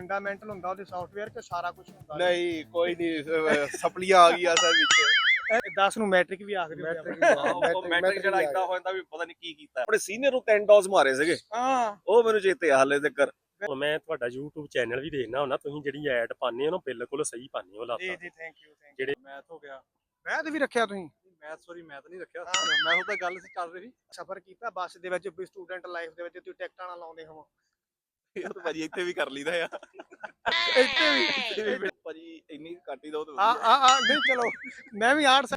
Fundamental ਹੁੰਦਾ ਉਹਦੇ software ਕਿ ਸਾਰਾ ਕੁਝ ਹੁੰਦਾ। ਨਹੀਂ ਕੋਈ ਨਹੀਂ ਸਪਲੀਆਂ ਆ ਗਈਆਂ ਸਰ ਵਿੱਚ। 10 ਨੂੰ ਮੈਟ੍ਰਿਕ ਵੀ ਆਖਦੇ ਹੁੰਦੇ ਮੈਟ੍ਰਿਕ ਮੈਟ੍ਰਿਕ ਜਿਹੜਾ ਇਦਾਂ ਹੋ ਜਾਂਦਾ ਵੀ ਪਤਾ ਨਹੀਂ ਕੀ ਕੀਤਾ। ਆਪਣੇ ਸੀਨੀਅਰ ਨੂੰ 10 ਡੋਜ਼ ਮਾਰੇ ਸੀਗੇ। ਹਾਂ। ਉਹ ਮੈਨੂੰ ਚੇਤੇ ਆ ਹਾਲੇ ਤੱਕ। ਹੁਣ ਮੈਂ ਤੁਹਾਡਾ YouTube ਚੈਨਲ ਵੀ ਦੇਖਣਾ ਹੁੰਦਾ ਤੁਸੀਂ ਜਿਹੜੀ ਐਡ ਪਾਉਂਦੇ ਹੋ ਨਾ ਬਿਲਕੁਲ ਸਹੀ ਪਾਉਂਦੇ ਹੋ ਜੀ ਲਾਤਾ ਜੀ ਥੈਂਕ ਯੂ ਥੈਂਕ ਜਿਹੜੇ ਮੈਥ ਹੋ ਗਿਆ। ਮੈਂ ਤੇ ਵੀ ਰੱਖਿਆ ਤੁਸੀਂ? ਮੈਥ ਸੌਰੀ ਮੈਥ ਨਹੀਂ ਰੱਖਿਆ। ਮੈਂ ਉਹ ਤਾਂ ਗੱਲ ਸੀ ਚੱਲ ਰਹੀ। ਸਫ਼ਰ ਕੀਤਾ ਬੱਸ ਦੇ ਵਿੱਚ ਵੀ ਸਟੂਡੈਂਟ ਲਾਈਫ ਦੇ ਵਿੱਚ ਤੁਸੀਂ ਟਿਕਟਾਂ ਨਾ ਲਾਉਂਦੇ ਹੋ ਇਹ ਤਾਂ ਭਾਜੀ ਇੱਥੇ ਵੀ ਕਰ ਲਈਦਾ ਆ। ਇੱਥੇ ਵੀ ਇੱਥੇ ਵੀ। ਭਾਜੀ ਇੰਨੀ ਹੀ ਦੋ ਤੇ ਆ ਆ ਆ ਨਹੀਂ ਚਲੋ ਮੈਂ ਵੀ ਆਰਟਸ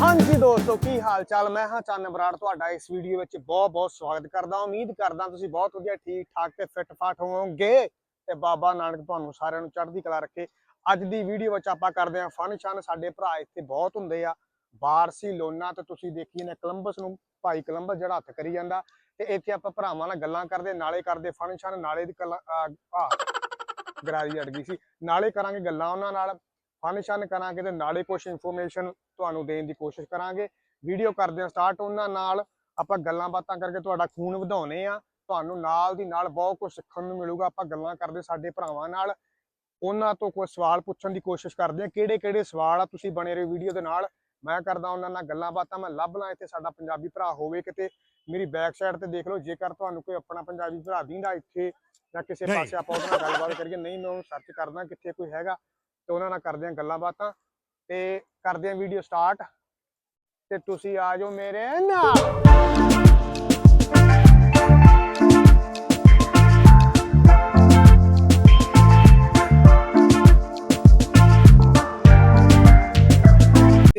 ਹਾਂਜੀ ਦੋਸਤੋ ਕੀ ਹਾਲ ਚਾਲ ਮੈਂ ਹਾਂ ਚੰਨ ਬਰਾੜ ਤੁਹਾਡਾ ਇਸ ਵੀਡੀਓ ਵਿੱਚ ਬਹੁਤ ਬਹੁਤ ਸਵਾਗਤ ਕਰਦਾ। ਉਮੀਦ ਕਰਦਾ ਤੁਸੀਂ ਬਹੁਤ ਵਧੀਆ ਠੀਕ ਠਾਕ ਤੇ ਫਿੱਟ ਫਾਟ ਹੋਵੋਗੇ। ਤੇ ਬਾਬਾ ਨਾਨਕ ਤੁਹਾਨੂੰ ਸਾਰਿਆਂ ਨੂੰ ਚੜ੍ਹਦੀ ਕਲਾ ਰੱਖੇ। ਅੱਜ ਦੀ ਵੀਡੀਓ ਵਿੱਚ ਆਪਾਂ ਕਰਦੇ ਹਾਂ ਫਨ ਸ਼ਨ ਸਾਡੇ ਭਰਾ ਇੱਥੇ ਬਹੁਤ ਹੁੰਦੇ ਆ। ਬਾਰਸੀ ਲੋਨਾ ਤੇ ਤੁਸੀਂ ਦੇਖੀ ਨੇ ਕੋਲੰਬਸ ਨੂੰ ਭਾਈ ਕੋਲੰਬਸ ਜਿਹੜਾ ਹੱਥ ਕਰੀ ਜਾਂਦਾ ਤੇ ਇੱਥੇ ਆਪਾਂ ਭਰਾਵਾਂ ਨਾਲ ਗੱਲਾਂ ਕਰਦੇ, ਨਾਲੇ ਕਰਦੇ ਫਨ ਸ਼ਨ ਨਾਲੇ ਦੀ ਕਲਾ ਆ ਗਰਾਰੀ ਅੜ ਗਈ ਸੀ। ਨਾਲੇ ਕਰਾਂਗੇ ਗੱਲਾਂ ਉਹਨਾਂ ਨਾਲ ਫਨ ਸ਼ਨ ਕਰਾਂਗੇ ਤੇ ਨਾਲੇ ਕੁਝ ਇਨਫੋਰਮੇਸ਼ਨ ਤੁਹਾਨੂੰ ਦੇਣ ਦੀ ਕੋਸ਼ਿਸ਼ ਕਰਾਂਗੇ। ਵੀਡੀਓ ਕਰਦੇ ਹਾਂ ਸਟਾਰਟ ਉਹਨਾਂ ਨਾਲ, ਆਪਾਂ ਗੱਲਾਂ ਬਾਤਾਂ ਕਰਕੇ ਤੁਹਾਡਾ ਖੂਨ ਵਧਾਉਨੇ ਆ ਤੁਹਾਨੂੰ ਨਾਲ ਦੀ ਨਾਲ ਬਹੁਤ ਕੁਝ ਸਿੱਖਣ ਨੂੰ ਮਿਲੂਗਾ, ਆਪਾਂ ਗੱਲਾਂ ਕਰਦੇ ਸਾਡੇ ਭਰਾਵਾਂ ਨਾਲ। ਉਹਨਾਂ ਤੋਂ ਕੋਈ ਸਵਾਲ ਪੁੱਛਣ ਦੀ ਕੋਸ਼ਿਸ਼ ਕਰਦੇ ਆ ਕਿਹੜੇ ਕਿਹੜੇ ਸਵਾਲ ਆ ਤੁਸੀਂ ਬਣੇ ਰਹੋ ਵੀਡੀਓ ਦੇ ਨਾਲ। ਮੈਂ ਕਰਦਾ ਉਹਨਾਂ ਨਾਲ ਗੱਲਾਂ ਬਾਤਾਂ ਮੈਂ ਲੱਭ ਲਾਂ ਇੱਥੇ ਸਾਡਾ ਪੰਜਾਬੀ ਭਰਾ ਹੋਵੇ ਕਿਤੇ। ਮੇਰੀ ਬੈਕ ਸਾਈਡ ਤੇ ਦੇਖ ਲਓ ਜੇਕਰ ਤੁਹਾਨੂੰ ਕੋਈ ਆਪਣਾ ਪੰਜਾਬੀ ਭਰਾ ਦਿੰਦਾ ਇੱਥੇ ਜਾਂ ਕਿਸੇ ਪਾਸੇ ਆਪਾਂ ਉਹਦੇ ਨਾਲ ਗੱਲਬਾਤ ਕਰੀਏ ਨਹੀਂ ਮੈਂ ਉਹਨੂੰ ਸਰਚ ਕਰਦਾ ਕਿੱਥੇ ਕੋਈ ਹੈਗਾ ਤੇ ਉਹਨਾਂ ਨਾਲ ਕਰਦੇ ਆ ਗੱਲਾਂ ਬਾਤਾਂ। ਤੇ ਕਰਦੇ ਆ ਵੀਡੀਓ ਸਟਾਰਟ ਤੇ ਤੁਸੀਂ ਆ ਜਾਓ ਮੇਰੇ ਨਾਲ।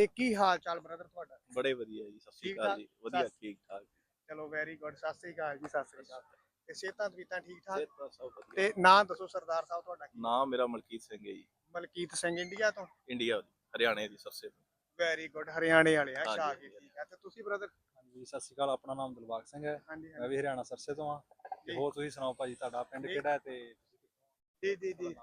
ਤੇ ਕੀ ਹਾਲ ਚਾਲ ਬ੍ਰਦਰ ਤੁਹਾਡਾ? ਬੜੇ ਵਧੀਆ ਜੀ ਸਤਿ ਸ਼੍ਰੀ ਅਕਾਲ ਜੀ ਵਧੀਆ ਠੀਕ ਠਾਕ ਚਲੋ ਵੈਰੀ ਗੁੱਡ ਸਤਿ ਸ੍ਰੀ ਅਕਾਲ ਜੀ ਸਤਿ ਸ੍ਰੀ ਅਕਾਲ। ਤੇ ਸਿਹਤਾਂ ਤਵੀਤਾਂ ਠੀਕ ਠਾਕ? ਸਿਹਤ ਤਾਂ ਸਭ ਵਧੀਆ। ਤੇ ਨਾਂ ਦੱਸੋ ਸਰਦਾਰ ਸਾਹਿਬ ਤੁਹਾਡਾ ਕੀ? ਨਾਮ ਮੇਰਾ ਮਲਕੀਤ ਸਿੰਘ ਹੈ ਜੀ। ਮਲਕੀਤ ਸਿੰਘ ਇੰਡੀਆ ਤੋਂ? ਇੰਡੀਆ ਦੀ ਹਰਿਆਣੇ ਦੀ ਸਰਸੇ ਤੋਂ। ਵੈਰੀ ਗੁੱਡ ਹਰਿਆਣੇ ਵਾਲੇ ਆ ਸ਼ਾਹ ਕੇ। ਠੀਕ ਆ। ਤੇ ਤੁਸੀਂ ਬ੍ਰਦਰ ਹਾਂਜੀ ਸਤਿ ਸ਼੍ਰੀ ਅਕਾਲ ਆਪਣਾ ਨਾਮ ਦਿਲਬਾਗ ਸਿੰਘ ਹੈ। ਮੈਂ ਵੀ ਹਰਿਆਣਾ ਸਰਸੇ ਤੋਂ ਆ ਤੇ। ਹੋਰ ਤੁਸੀਂ ਸੁਣਾਓ ਭਾਜੀ ਤੁਹਾਡਾ ਪਿੰਡ। ਕਿਹੜਾ ਹੈ ਤੇ ਜੀ ਜੀ ਜੀ।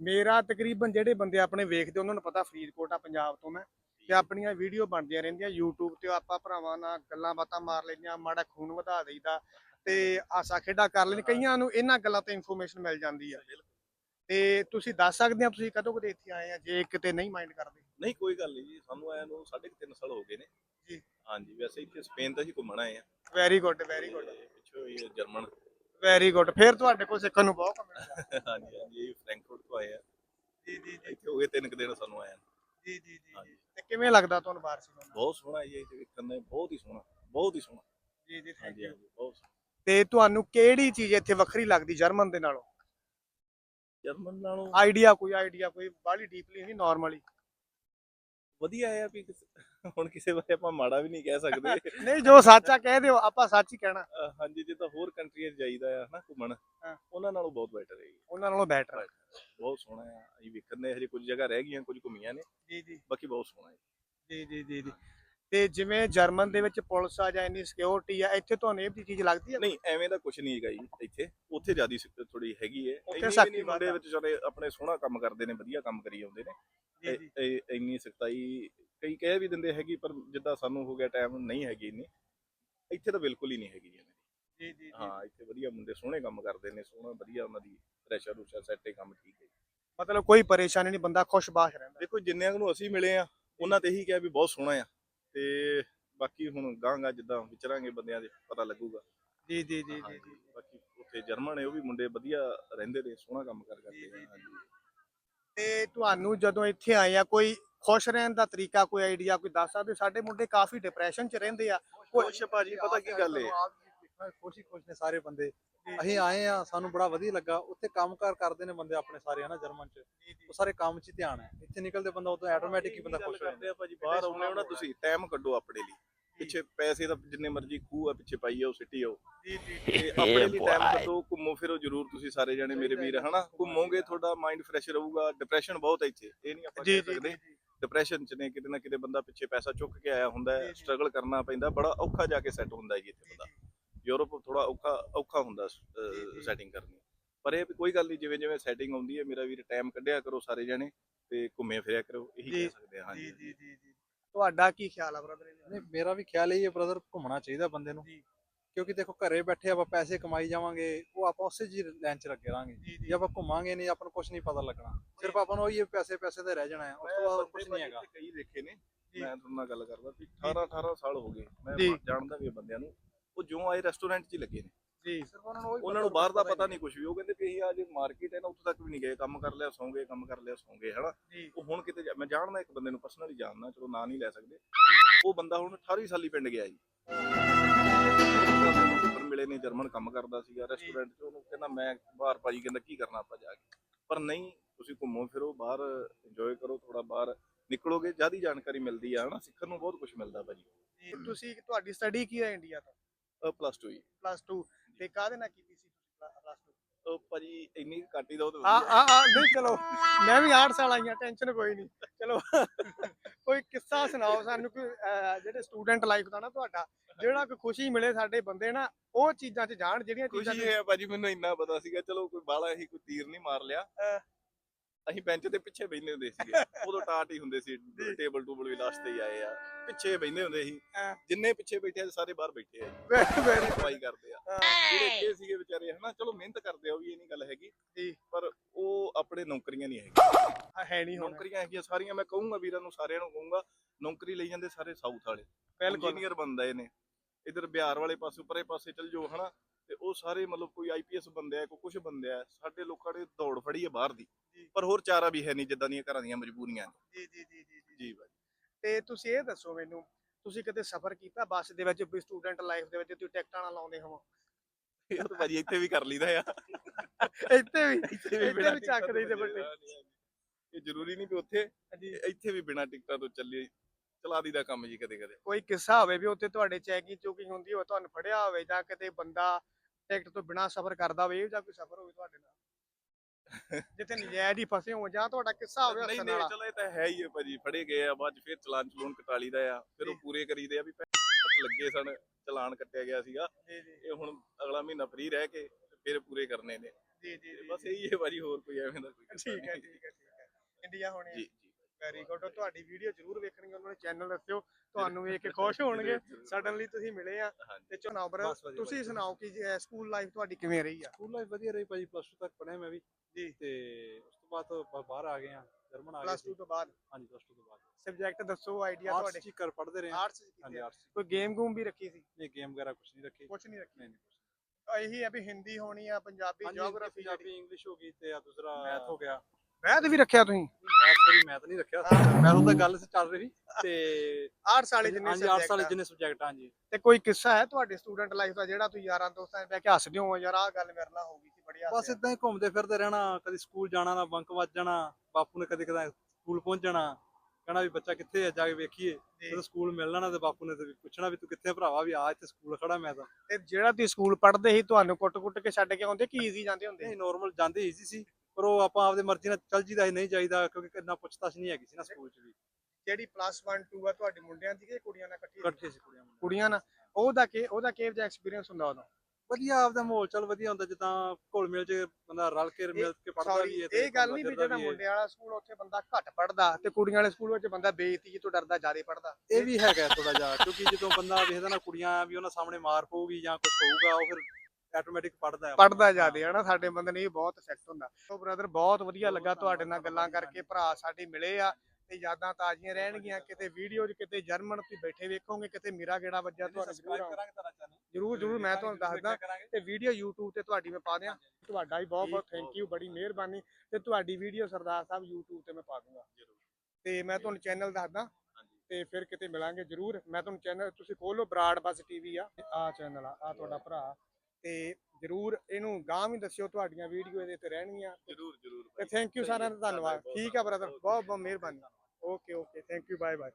ਮੇਰਾ ਤਕਰੀਬਨ ਜਿਹੜੇ ਬੰਦੇ ਆਪਣੇ ਵੇਖਦੇ ਉਹਨਾਂ ਨੂੰ ਪਤਾ ਫਰੀਦਕੋਟ ਆ ਪੰਜਾਬ ਤੋਂ ਮੈਂ। ਤੇ ਆਪਣੀਆਂ ਵੀਡੀਓ ਬਣਦੀਆਂ ਰਹਿੰਦੀਆਂ YouTube ਤੇ ਆਪਾਂ ਭਰਾਵਾਂ ਨਾਲ ਗੱਲਾਂ ਬਾਤਾਂ ਮਾਰ ਲੈਂਦੀਆਂ ਮਾੜਾ ਖੂਨ ਵਧਾ ਦੇਈਦਾ ਤੇ ਆਸਾ ਖੇਡਾ ਕਰ ਲੈਂਦੇ ਕਈਆਂ ਨੂੰ ਇਹਨਾਂ ਗੱਲਾਂ ਤੋਂ ਇਨਫੋਰਮੇਸ਼ਨ ਮਿਲ ਜਾਂਦੀ ਆ। ਤੇ ਤੁਸੀਂ ਦੱਸ ਸਕਦੇ ਆ ਤੁਸੀਂ ਕਦੋਂ ਕਦੇ ਇੱਥੇ ਆਏ ਆ ਜੇ ਕਿਤੇ ਨਹੀਂ ਮਾਈਂਡ ਕਰਦੇ? ਨਹੀਂ ਕੋਈ ਗੱਲ ਨਹੀਂ ਜੀ ਸਾਨੂੰ ਆਇਆ ਨੂੰ ਸਾਢੇ ਕੁ ਤਿੰਨ ਸਾਲ ਹੋ ਗਏ ਨੇ। ਜੀ। ਹਾਂਜੀ ਵੈਸੇ ਇੱਥੇ ਸਪੇਨ ਤੋਂ ਹੀ ਘੁੰਮਣ ਆਏ ਆ। ਵੈਰੀ ਗੁੱਡ ਵੈਰੀ ਗੁੱਡ ਪਿੱਛੋਂ ਇਹ ਜਰਮਨ। ਵੈਰੀ ਗੁੱਡ ਫਿਰ ਤੁਹਾਡੇ ਕੋਲ ਸਿੱਖਣ ਨੂੰ ਬਹੁਤ ਕੁ ਮਿਲਦਾ ਹਾਂਜੀ ਹਾਂਜੀ ਫਰੈਂਕਫਰਟ ਤੋਂ ਆਏ ਆ। ਜੀ ਜੀ ਜੀ। ਇੱਥੇ ਹੋ ਗਏ ਤਿੰਨ ਕੁ ਦਿਨ ਸਾਨੂੰ ਆਇਆ। ਜੀ ਜੀ ਜੀ ਹਾਂਜੀ। ਤੇ ਕਿਵੇਂ ਲੱਗਦਾ ਤੁਹਾਨੂੰ ਬਾਰਸੀਲੋਨਾ ਬਹੁਤ ਸੋਹਣਾ ਹੈ ਜੀ ਇੱਥੇ ਵੇਖਣ ਬਹੁਤ ਹੀ ਸੋਹਣਾ ਬਹੁਤ ਹੀ ਸੋਹਣਾ। ਜੀ ਜੀ ਥੈਂਕ ਹਾਂਜੀ ਯੂ ਹਾਂਜੀ ਬਹੁਤ ਸੋਹਣਾ। ਤੇ ਤੁਹਾਨੂੰ ਕਿਹੜੀ ਚੀਜ਼ ਇੱਥੇ ਵੱਖਰੀ ਲੱਗਦੀ ਜਰਮਨ ਦੇ ਨਾਲੋਂ? ਜਰਮਨ ਨਾਲੋਂ ਆਈਡੀਆ ਕੋਈ ਆਈਡੀਆ ਕੋਈ ਬਾਹਲੀ ਡੀਪਲੀ ਨਹੀਂ ਨਾਰਮਲੀ ਵਧੀਆ ਹੈ ਵੀ ਕਿਸੇ- ਹੁਣ ਕਿਸੇ ਬਾਰੇ ਆਪਾਂ ਮਾੜਾ ਵੀ ਨਹੀਂ ਕਹਿ ਸਕਦੇ। ਨਹੀਂ ਜੋ ਸੱਚ ਕਹਿ ਦਿਓ ਆਪਾਂ ਸੱਚ ਹੀ ਕਹਿਣਾ। ਅਹ ਹਾਂਜੀ ਜੇ ਤਾਂ ਹੋਰ ਕੰਟਰੀਆਂ 'ਚ ਜਾਈਦਾ ਆ ਹਨਾ ਘੁੰਮਣ ਹਾਂ। ਉਹਨਾਂ ਨਾਲੋਂ ਬਹੁਤ ਬੈਟਰ ਹੈ ਜੀ ਉਹਨਾਂ ਨਾਲੋਂ ਬੈਟਰ ਬਹੁਤ ਸੋਹਣਾ ਆ ਅਸੀਂ ਵੇਖਣ ਦੇ ਹਜੇ ਕੁਝ ਜਗ੍ਹਾ ਰਹਿ ਗਈਆਂ ਕੁਝ ਘੁੰਮੀਆਂ ਨੇ। ਜੀ ਜੀ। ਬਾਕੀ ਬਹੁਤ ਸੋਹਣਾ ਹੈ। ਜੀ ਜੀ ਜੀ ਜੀ। ਤੇ ਜਿਵੇਂ ਜਰਮਨ ਦੇ ਵਿੱਚ ਪੁਲਿਸ ਆ ਜਾਂ ਇੰਨੀ ਸਿਕਿਉਰਿਟੀ ਆ ਇੱਥੇ ਤੁਹਾਨੂੰ ਇਹ ਦੀ ਚੀਜ਼ ਲੱਗਦੀ ਆ? ਨਹੀਂ ਐਵੇਂ ਦਾ ਕੁਝ ਨਹੀਂ ਹੈਗਾ ਜੀ ਇੱਥੇ। ਉੱਥੇ ਜਿਆਦੀ ਥੋੜੀ ਹੈਗੀ ਹੈ ਇੰਨੀ ਵੀ ਸਖਤੀ ਨਹੀਂ ਮੁੰਡੇ। ਵਿੱਚ ਚਲੇ ਆਪਣੇ ਸੋਹਣਾ ਕੰਮ ਕਰਦੇ ਨੇ ਵਧੀਆ ਕੰਮ ਕਰੀ ਜਾਂਦੇ ਨੇ। ਜੀ ਜੀ। ਇਹ- ਇਹ ਇੰਨੀ ਸਖਤਾਈ ਕਈ ਕਹਿ ਵੀ ਦਿੰਦੇ ਹੈਗੀ ਪਰ ਜਿੱਦਾਂ ਸਾਨੂੰ ਹੋ ਗਿਆ ਟਾਈਮ ਨਹੀਂ ਹੈਗੀ ਇੰਨੀ। ਇੱਥੇ ਤਾਂ ਬਿਲਕੁਲ ਹੀ ਨਹੀਂ ਹੈਗੀ ਜੀ ਜੀ ਜੀ। ਹਾਂ ਇੱਥੇ ਵਧੀਆ ਮੁੰਡੇ ਸੋਹਣੇ ਕੰਮ ਕਰਦੇ ਨੇ ਸੋਹਣਾ ਵਧੀਆ ਉਹਨਾਂ ਦੀ ਪ੍ਰੈਸ਼ਰ ਰੂਸ਼ਰ ਸੈੱਟ ਕੰਮ ਠੀਕ ਹੈ। ਮਤਲਬ ਕੋਈ ਪਰੇਸ਼ਾਨੀ ਨਹੀਂ ਬੰਦਾ ਖੁਸ਼-ਬਾਸ਼ ਰਹਿੰਦਾ। ਦੇਖੋ ਜਿੰਨਿਆਂ ਨੂੰ ਅਸੀਂ ਮਿਲੇ ਆ ਉਹਨਾਂ ਤੇ ਇਹੀ ਕਿਹਾ ਵੀ ਬਹੁਤ ਸੋਹਣਾ ਆ। ਤੇ ਬਾਕੀ ਹੁਣ ਗਾਂਗਾ ਜਿੱਦਾਂ ਵਿਚਰਾਂਗੇ ਬੰਦਿਆਂ ਦੇ ਪਤਾ ਲੱਗੂਗਾ। ਜੀ ਜੀ ਜੀ ਜੀ ਬਾਕੀ ਉੱਥੇ ਜਰਮਨ ਹੈ ਉਹ ਵੀ ਮੁੰਡੇ ਵਧੀਆ ਰਹਿੰਦੇ ਨੇ ਸੋਹਣਾ ਕੰਮ ਕਰ ਕਰਦੇ ਨੇ। ਤੇ ਤੁਹਾਨੂੰ ਜਦੋਂ ਇੱਥੇ ਆਏ ਆ ਕੋਈ ਖੁਸ਼ ਰਹਿਣ ਦਾ ਤਰੀਕਾ ਕੋਈ ਆਈਡੀਆ ਕੋਈ ਦੱਸ ਸਕਦੇ? ਸਾਡੇ ਮੁੰਡੇ ਕਾਫੀ ਡਿਪਰੈਸ਼ਨ 'ਚ ਰਹਿੰਦੇ ਆ। ਖੁਸ਼ ਭਾਜੀ ਪਤਾ ਕੀ ਗੱਲ ਏ? ਖੁਸ਼ ਖੁਸ਼ ਨੇ ਸਾਰੇ ਬੰਦੇ। ਅਸੀਂ ਆਏ ਆ ਸਾਨੂੰ ਬੜਾ ਵਧੀਆ ਲੱਗਾ। ਉੱਥੇ ਕੰਮਕਾਰ ਕਰਦੇ ਨੇ ਬੰਦੇ ਆਪਣੇ ਸਾਰੇ ਹਨਾ ਜਰਮਨ ਚ। ਉਹ ਸਾਰੇ ਕੰਮ 'ਚ ਧਿਆਨ ਹੈ। ਇੱਥੇ ਨਿਕਲਦੇ ਬੰਦਾ ਉਦੋਂ ਆਟੋਮੈਟਿਕ ਹੀ ਬੰਦਾ ਖੁਸ਼ ਹੋ ਜਾਂਦਾ। ਭਾਜੀ ਬਾਹਰ ਆਉਣੇ ਹੋ ਨਾ ਤੁਸੀਂ ਟਾਈਮ ਕੱਢੋ ਆਪਣੇ ਲਈ। ਪਿੱਛੇ ਪੈਸੇ ਤਾਂ ਜਿੰਨੇ ਮਰਜ਼ੀ ਖੂਹ ਆ ਪਿੱਛੇ ਪਾਈ ਆਓ ਸਿੱਟੀ ਆਓ ਜੀ ਜੀ ਆਪਣੇ ਲਈ ਟਾਈਮ ਕੱਢੋ ਘੁੰਮੋ ਫਿਰੋ ਜਰੂਰ ਤੁਸੀਂ ਸਾਰੇ ਜਣੇ ਮੇਰੇ ਵੀਰ ਹਨਾ? ਘੁੰਮੋਗੇ ਤੁਹਾਡਾ ਮਾਈਂਡ ਫਰੈਸ਼ ਰਹੂਗਾ। ਡਿਪਰੈਸ਼ਨ ਬਹੁਤ ਹੈ ਇੱਥੇ। ਇਹ ਨਹੀਂ ਆਪਾਂ ਕਹਿ ਸਕਦੇ। ਡਿਪਰੈਸ਼ਨ ਚ ਨੇ ਕਿਤੇ ਨਾ ਕਿਤੇ ਬੰਦਾ ਪਿੱਛੇ ਪੈਸਾ ਚੁੱਕ ਕੇ ਆਇਆ ਹੁੰਦਾ ਹੈ। ਸਟਰਗਲ ਕਰਨਾ ਪੈਂਦਾ ਬੜਾ ਔਖਾ ਜਾ ਕੇ ਸੈੱਟ ਹੁੰਦਾ ਜੀ ਇੱਥੇ ਬੰਦਾ। ਯੂਰਪ ਥੋੜਾ ਔਖਾ ਔਖਾ ਹੁੰਦਾ। ਸੈਟਿੰਗ ਕਰਨੀ। ਪਰ ਇਹ ਵੀ ਕੋਈ ਗੱਲ ਨਹੀਂ ਜਿਵੇਂ ਜਿਵੇਂ ਸੈਟਿੰਗ ਆਉਂਦੀ ਹੈ ਮੇਰਾ ਵੀਰ ਟਾਈਮ ਕੱਢਿਆ ਕਰੋ ਸਾਰੇ ਜਣੇ ਤੇ ਘੁੰਮੇ ਫਿਰਿਆ ਕਰੋ ਇਹੀ ਕਹਿ ਸਕਦੇ ਹਾਂ ਜੀ ਜੀ ਜੀ ਜੀ। ਤੁਹਾਡਾ ਕੀ ਖਿਆਲ ਆ ਬ੍ਰਦਰ ਨਹੀਂ ਮੇਰਾ ਵੀ ਖਿਆਲ ਇਹ ਹੈ ਬ੍ਰਦਰ ਘੁੰਮਣਾ ਚਾਹੀਦਾ ਬੰਦੇ ਨੂੰ। ਜੀ। ਕਿਉਂਕਿ ਦੇਖੋ ਘਰੇ ਬੈਠੇ ਆਪਾਂ ਪੈਸੇ ਕਮਾਈ ਜਾਵਾਂਗੇ ਉਹ ਆਪਾਂ ਉਸੇ ਜੀ ਲਾਈਨ 'ਚ ਲੱਗੇ ਰਾਂਗੇ ਜੇ ਆਪਾਂ ਘੁੰਮਾਂਗੇ ਨਹੀਂ ਆਪਾਂ ਨੂੰ ਕੁਝ ਨਹੀਂ ਪਤਾ ਲੱਗਣਾ। ਸਿਰਫ ਆਪਾਂ ਨੂੰ ਉਹੀ ਹੈ ਪੈਸੇ ਪੈਸੇ ਤੇ ਰਹਿ ਜਾਣਾ ਹੈ। ਉਸ ਤੋਂ ਬਾਅਦ ਕੁਝ ਨਹੀਂ ਹੈਗਾ। ਕਈ ਦੇਖੇ ਨੇ। ਮੈਂ ਤੁਹਾਡੇ ਨਾਲ ਗੱਲ ਕਰਦਾ ਵੀ 18 18 ਸਾਲ ਹੋ ਗਏ। ਮੈਂ। ਜਾਣਦਾ ਵੀ ਇਹ ਬੰਦਿਆਂ ਨੂੰ। ਉਹ ਜਿਉਂ ਆਏ ਰੈਸਟੋਰੈਂਟ 'ਚ ਹੀ ਲੱਗੇ ਨੇ। ਜੀ। ਸਿਰਫ ਉਹਨਾਂ ਨੂੰ ਉਹੀ ਉਹਨਾਂ ਨੂੰ ਬਾਹਰ ਦਾ ਪਤਾ ਨਹੀਂ ਕੁਝ ਵੀ। ਉਹ ਕਹਿੰਦੇ ਵੀ ਅਸੀਂ ਅੱਜ ਮਾਰਕੀਟ ਹੈ ਨਾ ਉੱਥੇ ਤੱਕ ਵੀ ਨਹੀਂ ਗਏ। ਕੰਮ ਕਰ ਲਿਆ ਸੌਂ ਗਏ ਕੰਮ ਕਰ ਲਿਆ ਸੌਂ ਗਏ ਹਨਾ। ਉਹ ਹੁਣ ਕਿਤੇ ਮੈਂ ਜਾਣਦਾ ਇੱਕ ਬੰਦੇ ਨੂੰ ਪਰਸਨਲੀ ਜਾਣਦਾ ਚਲੋ ਨਾਂ ਨਹੀਂ ਲੈ ਸਕਦੇ। ਉਹ ਬੰਦਾ ਹੁਣ 18 ਸਾਲੀ ਪਿੰਡ ਗਿਆ ਜੀ। ਮਿਲੇ ਨੇ ਜਰਮਨ ਕੰਮ ਕਰਦਾ ਸੀਗਾ ਰੈਸਟੋਰੈਂਟ 'ਚ ਉਹਨੂੰ ਕਹਿੰਦਾ ਮੈਂ ਬਾਹਰ ਭਾਜੀ ਕਹਿੰਦਾ ਕੀ ਕਰਨਾ ਆਪਾਂ ਜਾ ਕੇ। ਪਰ ਨਹੀਂ ਤੁਸੀਂ ਘੁੰਮੋ ਫਿਰੋ ਬਾਹਰ ਇੰਜੋਏ ਕਰੋ ਥੋੜਾ ਬਾਹਰ ਨਿਕਲੋਗੇ ਜ਼ਿਆਦਾ ਜਾਣਕਾਰੀ ਮਿਲਦੀ ਆ ਹਨਾ? ਸਿੱਖਣ ਨੂੰ ਬਹੁਤ ਕੁਝ ਮਿਲਦਾ ਭਾਜੀ। ਤੁਸੀਂ ਤੁਹਾਡੀ ਸਟੱਡੀ ਕੀ ਹੈ ਇੰਡੀਆ ਤੋਂ? ਪਲੱਸ 2 ਹੀ ਪਲੱਸ 2 ਤੇ ਕਾਹਦੇ ਨਾਲ ਕੀਤੀ ਸੀ ਪਲੱਸ 2 ਉਹ ਭਾਜੀ ਇੰਨੀ ਕੁ ਘੱਟ ਹੀ ਦਾ ਉਹ ਤਾਂ ਆ। ਆ ਆ ਨਹੀਂ ਚਲੋ ਮੈਂ ਵੀ 8 ਸਾਲ ਆਈਆਂ ਟੈਨਸ਼ਨ ਕੋਈ ਨਹੀਂ ਚਲੋ ਕੋਈ ਕਿੱਸਾ ਸੁਣਾਓ ਸਾਨੂੰ ਕੋਈ ਅਹ, ਜਿਹੜੇ ਸਟੂਡੈਂਟ ਲਾਈਫ ਦਾ ਨਾ ਤੁਹਾਡਾ ਜਿਹੜਾ ਕੋਈ ਖੁਸ਼ੀ ਮਿਲੇ ਸਾਡੇ ਬੰਦੇ ਨਾ ਉਹ ਚੀਜ਼ਾਂ 'ਚ ਜਾਣ ਜਿਹੜੀਆਂ ਚੀਜ਼ਾਂ ਖੁਸ਼ੀ ਹੈ ਭਾਜੀ ਮੈਨੂੰ ਇੰਨਾ ਪਤਾ ਸੀਗਾ ਚਲੋ ਕੋਈ ਬਾਲਾ ਹੀ ਕੋਈ ਤੀਰ ਨਹੀਂ ਮਾਰ ਲਿਆ। ਅਸੀਂ ਬੈਂਚ ਦੇ ਪਿੱਛੇ ਬੈਠੇ ਹੁੰਦੇ ਸੀਗੇ। ਉਦੋਂ ਟਾਟ ਹੀ ਹੁੰਦੇ ਸੀ ਟੇਬਲ ਟੂਬਲ ਵੀ ਲਾਸਟ ਤੇ ਹੀ ਆਏ ਆ। ਪਿੱਛੇ ਬੈਠੇ ਹੁੰਦੇ ਸੀ। ਜਿੰਨੇ ਪਿੱਛੇ ਬੈਠੇ ਆ ਸਾਰੇ ਬਾਹਰ ਬੈਠੇ ਆ ਜੀ। ਵੈਰੀ ਸਫ਼ਾਈ ਕਰਦੇ ਆ। ਜਿਹੜੇ ਅੱਗੇ ਸੀਗੇ ਵਿਚਾਰੇ ਹਨਾ ਚਲੋ ਮਿਹਨਤ ਕਰਦੇ ਆ ਉਹ ਵੀ ਇਹ ਨਹੀਂ ਗੱਲ ਹੈਗੀ। ਜੀ। ਪਰ ਉਹ ਆਪਣੇ ਨੌਕਰੀਆਂ ਨਹੀਂ ਹੈਗੀਆਂ। ਹੈ ਨਹੀਂ ਨੌਕਰੀਆਂ ਹੈਗੀਆਂ ਸਾਰੀਆਂ ਮੈਂ ਕਹੂੰਗਾ ਵੀਰਾਂ ਨੂੰ ਸਾਰਿਆਂ ਨੂੰ ਕਹੂੰਗਾ ਨੌਕਰੀ ਲਈ ਜਾਂਦੇ ਸਾਰੇ ਸਾਊਥ ਵਾਲੇ। ਇੰਜੀਨੀਅਰ ਬੰਦੇ ਨੇ ਇਧਰ ਬਿਹਾਰ ਵਾਲੇ ਪਾਸੇ ਪਰੇ ਪਾਸੇ ਚਲ ਜਾਓ ਹਨਾ। ਤੇ ਉਹ ਸਾਰੇ ਮਤਲਬ ਕੋਈ ਆਈਪੀਐਸ ਬੰਦੇ ਆ ਕੋਈ ਕੁਝ ਬੰਦੇ ਆ ਸਾਡੇ ਲੋਕਾਂ ਨੇ ਦੌੜ ਫੜੀ ਹੈ ਬਾਹਰ ਦੀ। ਪਰ ਹੋਰ ਚਾਰਾ ਵੀ ਹੈ ਨਹੀਂ ਜਿੱਦਾਂ ਦੀਆਂ ਘਰਾਂ ਦੀਆਂ ਮਜਬੂਰੀਆਂ ਜੀ ਜੀ ਜੀ ਜੀ ਜੀ। ਜੀ ਬਾਈ। ਤੇ ਤੁਸੀਂ ਇਹ ਦੱਸੋ ਮੈਨੂੰ ਤੁਸੀਂ ਕਦੇ ਸਫ਼ਰ ਕੀਤਾ ਬੱਸ ਦੇ ਵਿੱਚ ਵੀ ਸਟੂਡੈਂਟ ਲਾਈਫ ਦੇ ਵਿੱਚ ਤੁਸੀਂ ਟਿਕਟਾਂ ਨਾਲ ਲਾਉਂਦੇ ਹੋ ਇਹ ਤਾਂ ਭਾਜੀ ਇੱਥੇ ਵੀ ਕਰ ਲਈਦਾ ਆ। ਇੱਥੇ ਵੀ? ਇੱਥੇ ਵੀ ਚੱਕ। ਹਾਂਜੀ, ਹਾਂਜੀ। ਇਹ ਜ਼ਰੂਰੀ ਨਹੀਂ ਵੀ ਉੱਥੇ ਇੱਥੇ ਵੀ ਬਿਨਾਂ ਟਿਕਟਾਂ ਤੋਂ ਚੱਲੇ ਚਲਾ ਦੀਦਾ ਕੰਮ ਜੀ ਕਦੇ ਕਦੇ। ਕੋਈ ਕਿੱਸਾ ਹੋਵੇ ਵੀ ਉੱਥੇ ਤੁਹਾਡੇ ਚੈਕਿੰਗ ਚੁਕਿੰਗ ਹੁੰਦੀ ਹੋਵੇ ਤੁਹਾਨੂੰ ਫੜਿਆ ਹੋਵੇ ਜਾਂ ਕਿਤੇ ਬੰਦਾ ਟਿਕਟ ਤੋਂ ਬਿਨਾਂ ਸਫ਼ਰ ਕਰਦਾ ਹੋਵੇ ਜਾਂ ਕੋਈ ਸਫ਼ਰ ਹੋਵੇ ਤੁਹਾਡੇ ਨਾਲ? ਜਿੱਥੇ ਨਜਾਇਜ਼ ਹੀ ਫਸੇ ਹੋ ਜਾਂ ਤੁਹਾਡਾ ਕਿੱਸਾ ਹੋਵੇ ਨਹੀਂ ਨਹੀਂ ਚਲੋ ਇਹ ਤਾਂ ਹੈ ਹੀ ਹੈ ਭਾਜੀ ਫੜੇ ਗਏ ਆ ਬਾਅਦ ਫਿਰ ਚਲਾਨ ਚਲੂਨ ਕਟਾ ਲਈਦਾ ਆ ਫਿਰ ਉਹ। ਪੂਰੇ ਕਰੀਦੇ ਆ ਵੀ ਲੱਗੇ ਸਨ ਚਲਾਨ ਕੱਟਿਆ ਗਿਆ ਸੀਗਾ। ਇਹ ਹੁਣ ਅਗਲਾ ਮਹੀਨਾ ਫ੍ਰੀ ਰਹਿ ਕੇ ਫਿਰ ਪੂਰੇ ਕਰਨੇ ਨੇ। ਜੀ ਜੀ ਬਸ। ਇਹੀ ਹੈ ਭਾਜੀ ਹੋਰ ਕੋਈ ਐਵੇਂ ਦਾ ਕੋਈ ਠੀਕ ਹੈ। ਠੀਕ ਹੈ ਠੀਕ ਹੈ। ਇੰਡੀਆ ਹੋਣੀ ਜੀ ਵੈਰੀ ਗੁੱਡ ਤੁਹਾਡੀ ਵੀਡੀਓ ਜ਼ਰੂਰ ਵੇਖਣਗੇ ਉਹਨਾਂ ਦੇ ਚੈਨਲ ਦੱਸਿਓ ਤੁਹਾਨੂੰ ਵੇਖ ਕੇ ਖੁਸ਼ ਹੋਣਗੇ। ਸਡਨਲੀ ਤੁਸੀਂ ਮਿਲੇ ਆ। ਤੇ ਸੁਣਾਓ ਬਰ ਬਸ ਵਧੀਆ, ਤੁਸੀਂ। ਸੁਣਾਓ ਕਿ ਸਕੂਲ ਲਾਈਫ ਤੁਹਾਡੀ ਕਿਵੇਂ ਰਹੀ ਆ? ਸਕੂਲ ਲਾਈਫ ਵਧੀਆ ਰਹੀ ਭਾਜੀ ਪਲੱਸ 2 ਤੱਕ ਪੜ੍ਹਿਆ ਮੈਂ ਵੀ। ਜੀ। ਤੇ ਉਸ ਤੋਂ ਬਾਅਦ ਬਾਹਰ ਆ ਗਏ ਆ ਜਰਮਨ ਆ ਗਏ ਪਲੱਸ ਸੀ। 2 ਤੋਂ ਬਾਅਦ? ਹਾਂਜੀ ਪਲੱਸ 2 ਤੋਂ ਬਾਅਦ। ਸਬਜੈਕਟ ਦੱਸੋ ਆਈਡੀਆ ਆਰਟਸ ਤੁਹਾਡੇ। ਹੀ ਕਰ ਪੜ੍ਹਦੇ ਰਹੇ ਆਰਟਸ ਹਾਂਜੀ ਆਰਟਸ ਕੋਈ ਗੇਮ ਗੂਮ ਵੀ ਰੱਖੀ ਸੀ? ਨਹੀਂ ਗੇਮ ਵਗੈਰਾ ਕੁਝ ਨਹੀਂ ਰੱਖੀ। ਕੁਝ ਨਹੀਂ ਰੱਖੀ। ਨਹੀਂ ਕੁਛ ਇਹੀ ਹੈ ਵੀ ਹਿੰਦੀ ਹੋਣੀ ਆ ਪੰਜਾਬੀ ਜੀਓਗ੍ਰਾਫੀ ਪੰਜਾਬੀ ਇੰਗਲਿਸ਼ ਹੋ ਗਈ ਤੇ ਆ ਦੂਸਰਾ ਮੈਥ ਹੋ ਗਿਆ। ਮੈਥ ਵੀ ਰੱਖਿਆ ਤੁਸੀਂ। ਮੈਥ ਸੋਰੀ ਮੈਥ ਨਹੀਂ ਰੱਖਿਆ। ਮੈਥ ਤਾਂ ਗੱਲ ਸੀ ਚੱਲ ਰਹੀ। ਤੇ ਆਰਟਸ ਵਾਲੇ ਜਿੰਨੇ ਹਾਂਜੀ ਆਰਟਸ ਵਾਲੇ ਆ। ਜਿੰਨੇ ਸਬਜੈਕਟ ਹਾਂਜੀ। ਤੇ ਕੋਈ ਕਿੱਸਾ ਹੈ ਤੁਹਾਡੇ ਸਟੂਡੈਂਟ ਲਾਈਫ ਦਾ ਜਿਹੜਾ ਤੁਸੀਂ ਯਾਰਾਂ ਦੋਸਤਾਂ ਨਾਲ ਬਹਿ ਕੇ ਹੱਸਦੇ ਹੋ ਯਾਰ ਆਹ ਗੱਲ ਮੇਰੇ ਨਾਲ ਹੋ ਗਈ ਸੀ ਬੜੀ ਬਸ ਇਦਾਂ ਹੀ ਘੁੰਮਦੇ ਫਿਰਦੇ ਰਹਿਣਾ ਕਦੀ ਸਕੂਲ ਜਾਣਾ ਨਾ ਬੰਕ ਵੱਜ ਜਾਣਾ ਬਾਪੂ ਨੇ ਕਦੇ ਕਦੇ ਸਕੂਲ ਪਹੁੰਚ ਜਾਣਾ ਕਹਿਣਾ ਵੀ ਬੱਚਾ ਕਿੱਥੇ ਹੈ ਜਾ ਕੇ ਵੇਖੀਏ। ਜੀ। ਜਦੋਂ ਸਕੂਲ ਮਿਲਣਾ ਨਾ ਤੇ ਬਾਪੂ ਨੇ ਤੇ ਪੁੱਛਣਾ ਵੀ ਤੂੰ ਕਿੱਥੇ ਆ ਭਰਾਵਾ ਵੀ ਆ ਇੱਥੇ ਸਕੂਲ ਖੜਾ ਮੈਂ ਤਾਂ। ਤੇ ਜਿਹੜਾ ਤੁਸੀਂ ਸਕੂਲ ਪੜ੍ਹਦੇ ਸੀ ਤੁਹਾਨੂੰ ਕੁੱਟ-ਕੁੱਟ ਕੇ ਛੱਡ ਕੇ ਆਉਂਦੇ ਕੀ ਈਜ਼ੀ ਜਾਂਦੇ ਹੁੰਦੇ? ਨਹੀਂ ਨਾਰਮਲ ਜਾਂਦੇ ਈਜ਼ੀ ਸੀ। ਪਰ ਉਹ ਆਪਾਂ ਆਪਦੇ ਮਰਜ਼ੀ ਨਾਲ ਚੱਲ ਜੀਦਾ ਨਹੀਂ ਚਾਹੀਦਾ ਕਿਉਂਕਿ ਇੰਨਾ ਪੁੱਛਤਾਛ ਨਹੀਂ ਹੈਗੀ ਸੀ ਨਾ ਸਕੂਲ 'ਚ ਵੀ। ਜਿਹੜੀ ਪਲੱਸ 1 2 ਆ ਤੁਹਾਡੀ ਮੁੰਡਿਆਂ ਦੀ ਕਿ ਕੁੜੀਆਂ ਨਾਲ ਇਕੱਠੀ ਇਕੱਠੇ ਸੀ ਕੁੜੀਆਂ ਮੁੰਡੇ ਕੁੜੀਆਂ ਨਾਲ। ਉਹਦਾ ਕੀ ਉਹਦਾ ਕਿਹੋ ਜਿਹਾ ਐਕਸਪੀਰੀਅੰਸ ਹੁੰਦਾ ਉਦੋਂ? ਵਧੀਆ ਆਪਦਾ ਮਾਹੌਲ ਚੱਲ ਵਧੀਆ ਹੁੰਦਾ ਜਿੱਦਾਂ ਘੁਲ ਮਿਲ ਚ ਬੰਦਾ ਰਲ ਕੇ ਮਿਲ ਕੇ ਪੜਦਾ ਵੀ ਹੈ ਇਹ ਗੱਲ ਨਹੀਂ ਵੀ ਜਿਹੜਾ। ਮੁੰਡਿਆਂ ਵਾਲਾ ਸਕੂਲ ਉੱਥੇ ਬੰਦਾ ਘੱਟ ਪੜਦਾ ਤੇ ਕੁੜੀਆਂ ਵਾਲੇ ਸਕੂਲ ਵਿੱਚ ਬੰਦਾ ਬੇਇੱਜ਼ਤੀ ਤੋਂ ਡਰਦਾ ਜ਼ਿਆਦਾ ਪੜਦਾ ਇਹ ਵੀ ਹੈਗਾ ਥੋੜਾ ਜਿਹਾ ਕਿਉਂਕਿ ਜਦੋਂ ਬੰਦਾ ਵੇਖਦਾ ਨਾ ਕੁੜੀਆਂ ਵੀ ਉਹਨਾਂ ਸਾਹਮਣੇ ਮਾਰ ਪਊਗੀ ਜਾਂ ਕੁਝ ਹੋਊਗਾ ਉਹ ਫਿਰ ਆਟੋਮੈਟਿਕ ਪੜਦਾ ਹੈ ਪੜਦਾ ਜ਼ਿਆਦਾ ਹੈ। ਨਾ ਸਾਡੇ ਬੰਦੇ ਨੇ ਇਹ ਬਹੁਤ ਇਫੈਕਟ ਹੁੰਦਾ। ਸੋ ਬ੍ਰਦਰ ਬਹੁਤ ਵਧੀਆ ਲੱਗਾ ਤੁਹਾਡੇ ਨਾਲ ਗੱਲਾਂ ਕਰਕੇ ਭਰਾ ਸਾਡੇ ਮਿਲੇ ਆ ਤੇ ਯਾਦਾਂ ਤਾਜ਼ੀਆਂ ਰਹਿਣਗੀਆਂ ਕਿਤੇ ਵੀਡੀਓ 'ਚ ਕਿਤੇ ਜਰਮਨ ਤੁਸੀਂ ਬੈਠੇ ਵੇਖੋਗੇ ਕਿਤੇ ਮੇਰਾ ਗੇੜਾ ਵੱਜਾ ਤੁਹਾਨੂੰ ਜ਼ਰੂਰ ਜ਼ਰੂਰ ਜ਼ਰੂਰ ਮੈਂ ਤੁਹਾਨੂੰ ਦੱਸਦਾ ਤੇ ਵੀਡੀਓ YouTube ਤੇ ਤੁਹਾਡੀ ਮੈਂ ਪਾ ਦਿਆਂ। ਤੁਹਾਡਾ ਵੀ ਬਹੁਤ ਬਹੁਤ ਥੈਂਕ ਯੂ ਬੜੀ ਮਿਹਰਬਾਨੀ। ਤੇ ਤੁਹਾਡੀ ਵੀਡੀਓ ਸਰਦਾਰ ਸਾਹਿਬ YouTube ਤੇ ਮੈਂ ਪਾ ਦੂੰਗਾ। ਤੇ ਮੈਂ ਤੁਹਾਨੂੰ ਚੈਨਲ ਦੱਸਦਾ ਤੇ ਫਿਰ ਕਿਤੇ ਮਿਲਾਂਗੇ ਜ਼ਰੂਰ। ਮੈਂ ਤੁਹਾਨੂੰ ਚੈਨਲ ਤੁਸੀਂ ਖੋਲੋ ਬਰਾੜ ਬੱਸ ਟੀਵੀ ਆ। ਆ ਚੈਨਲ ਆ ਆ ਤੁਹਾਡਾ ਭਰਾ। ਤੇ ਜ਼ਰੂਰ ਇਹਨੂੰ ਗਾਂ ਵੀ ਦੱਸਿਓ ਤੁਹਾਡੀਆਂ ਵੀਡੀਓ ਇਹਦੇ ਤੇ ਰਹਿਣਗੀਆਂ। ਜ਼ਰੂਰ ਜ਼ਰੂਰ ਤੇ। ਥੈਂਕ ਯੂ ਸਾਰਿਆਂ ਦਾ ਧੰਨਵਾਦ। ਠੀਕ ਆ ਬ੍ਰਦਰ ਬਹੁਤ ਬਹੁਤ ਮਿਹਰਬਾਨੀ। Okay okay thank you bye bye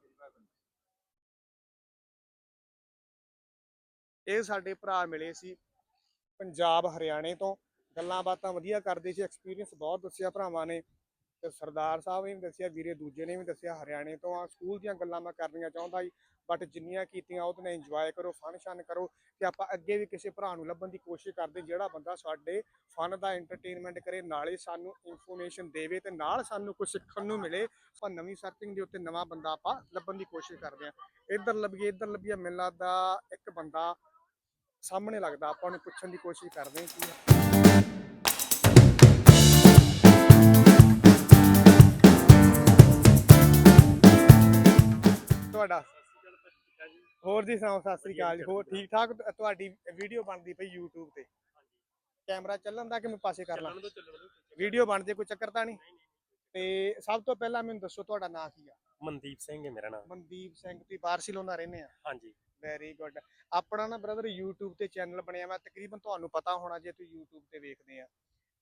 ਇਹ ਸਾਡੇ ਭਰਾ ਮਿਲੇ ਸੀ ਪੰਜਾਬ ਹਰਿਆਣੇ ਤੋਂ। ਗੱਲਾਂ ਬਾਤਾਂ ਵਧੀਆ ਕਰਦੇ ਸੀ ਐਕਸਪੀਰੀਅੰਸ ਬਹੁਤ ਦੱਸਿਆ ਭਰਾਵਾਂ ਨੇ। ਤੇ ਸਰਦਾਰ ਸਾਹਿਬ ਨੇ ਵੀ ਦੱਸਿਆ ਵੀਰੇ ਦੂਜੇ ਨੇ ਵੀ ਦੱਸਿਆ ਹਰਿਆਣੇ ਤੋਂ ਆ। ਸਕੂਲ ਦੀਆਂ ਗੱਲਾਂ ਮੈਂ ਕਰਨੀਆਂ ਚਾਹੁੰਦਾ ਸੀ। ਬਟ ਜਿੰਨੀਆਂ ਕੀਤੀਆਂ ਉਹਦੇ ਨਾਲ ਇੰਜੋਏ ਕਰੋ ਫਨ ਸ਼ਨ ਕਰੋ ਤੇ ਆਪਾਂ ਅੱਗੇ ਵੀ ਕਿਸੇ ਭਰਾ ਨੂੰ ਲੱਭਣ ਦੀ ਕੋਸ਼ਿਸ਼ ਕਰਦੇ ਜਿਹੜਾ ਬੰਦਾ ਸਾਡੇ ਫਨ ਦਾ ਐਂਟਰਟੇਨਮੈਂਟ ਕਰੇ, ਨਾਲੇ ਸਾਨੂੰ ਇਨਫੋਰਮੇਸ਼ਨ ਦੇਵੇ ਤੇ ਨਾਲ ਸਾਨੂੰ ਕੁਝ ਸਿੱਖਣ ਨੂੰ ਮਿਲੇ, ਆਪਾਂ ਨਵੀਂ ਸਰਚਿੰਗ ਦੇ ਉੱਤੇ ਨਵਾਂ ਬੰਦਾ ਆਪਾਂ ਲੱਭਣ ਦੀ ਕੋਸ਼ਿਸ਼ ਕਰਦੇ ਆ ਇੱਧਰ ਲੱਭੀਏ ਇੱਧਰ ਲੱਭੀਏ, ਮੈਨੂੰ ਲੱਗਦਾ ਇੱਕ ਬੰਦਾ ਸਾਹਮਣੇ ਲੱਗਦਾ, ਆਪਾਂ ਨੂੰ ਪੁੱਛਣ ਦੀ ਕੋਸ਼ਿਸ਼ ਕਰਦੇ ਹਾਂ ਕੀ ਹੋਰ ਜੀ ਸੁਣਾਓ ਸਤਿ ਸ੍ਰੀ ਅਕਾਲ ਜੀ। ਹੋਰ ਠੀਕ ਠਾਕ ਤੁਹਾਡੀ ਵੀਡੀਓ ਬਣਦੀ ਪਈ YouTube ਤੇ। ਕੈਮਰਾ ਚੱਲਣ ਦਾ ਕਿ ਮੈਂ ਪਾਸੇ ਕਰ ਲਾਂ? ਵੀਡੀਓ ਬਣਦੀ ਕੋਈ ਚੱਕਰ ਤਾਂ ਨਹੀਂ? ਤੇ ਸਭ ਤੋਂ ਪਹਿਲਾਂ ਮੈਨੂੰ ਦੱਸੋ ਤੁਹਾਡਾ ਨਾਂ ਕੀ ਆ? ਮਨਦੀਪ ਸਿੰਘ ਹੈ ਮੇਰਾ ਨਾਮ ਮਨਦੀਪ ਸਿੰਘ ਤੁਸੀਂ ਬਾਰਸੀਲੋਨਾ ਰਹਿੰਦੇ ਆ? ਹਾਂਜੀ। ਵੈਰੀ ਗੁੱਡ ਆਪਣਾ ਨਾ ਬ੍ਰਦਰ YouTube ਤੇ ਚੈਨਲ ਬਣਿਆ ਵਾ ਤਕਰੀਬਨ ਤੁਹਾਨੂੰ ਪਤਾ ਹੋਣਾ ਜੇ ਤੁਸੀਂ YouTube ਤੇ ਵੇਖਦੇ ਆ।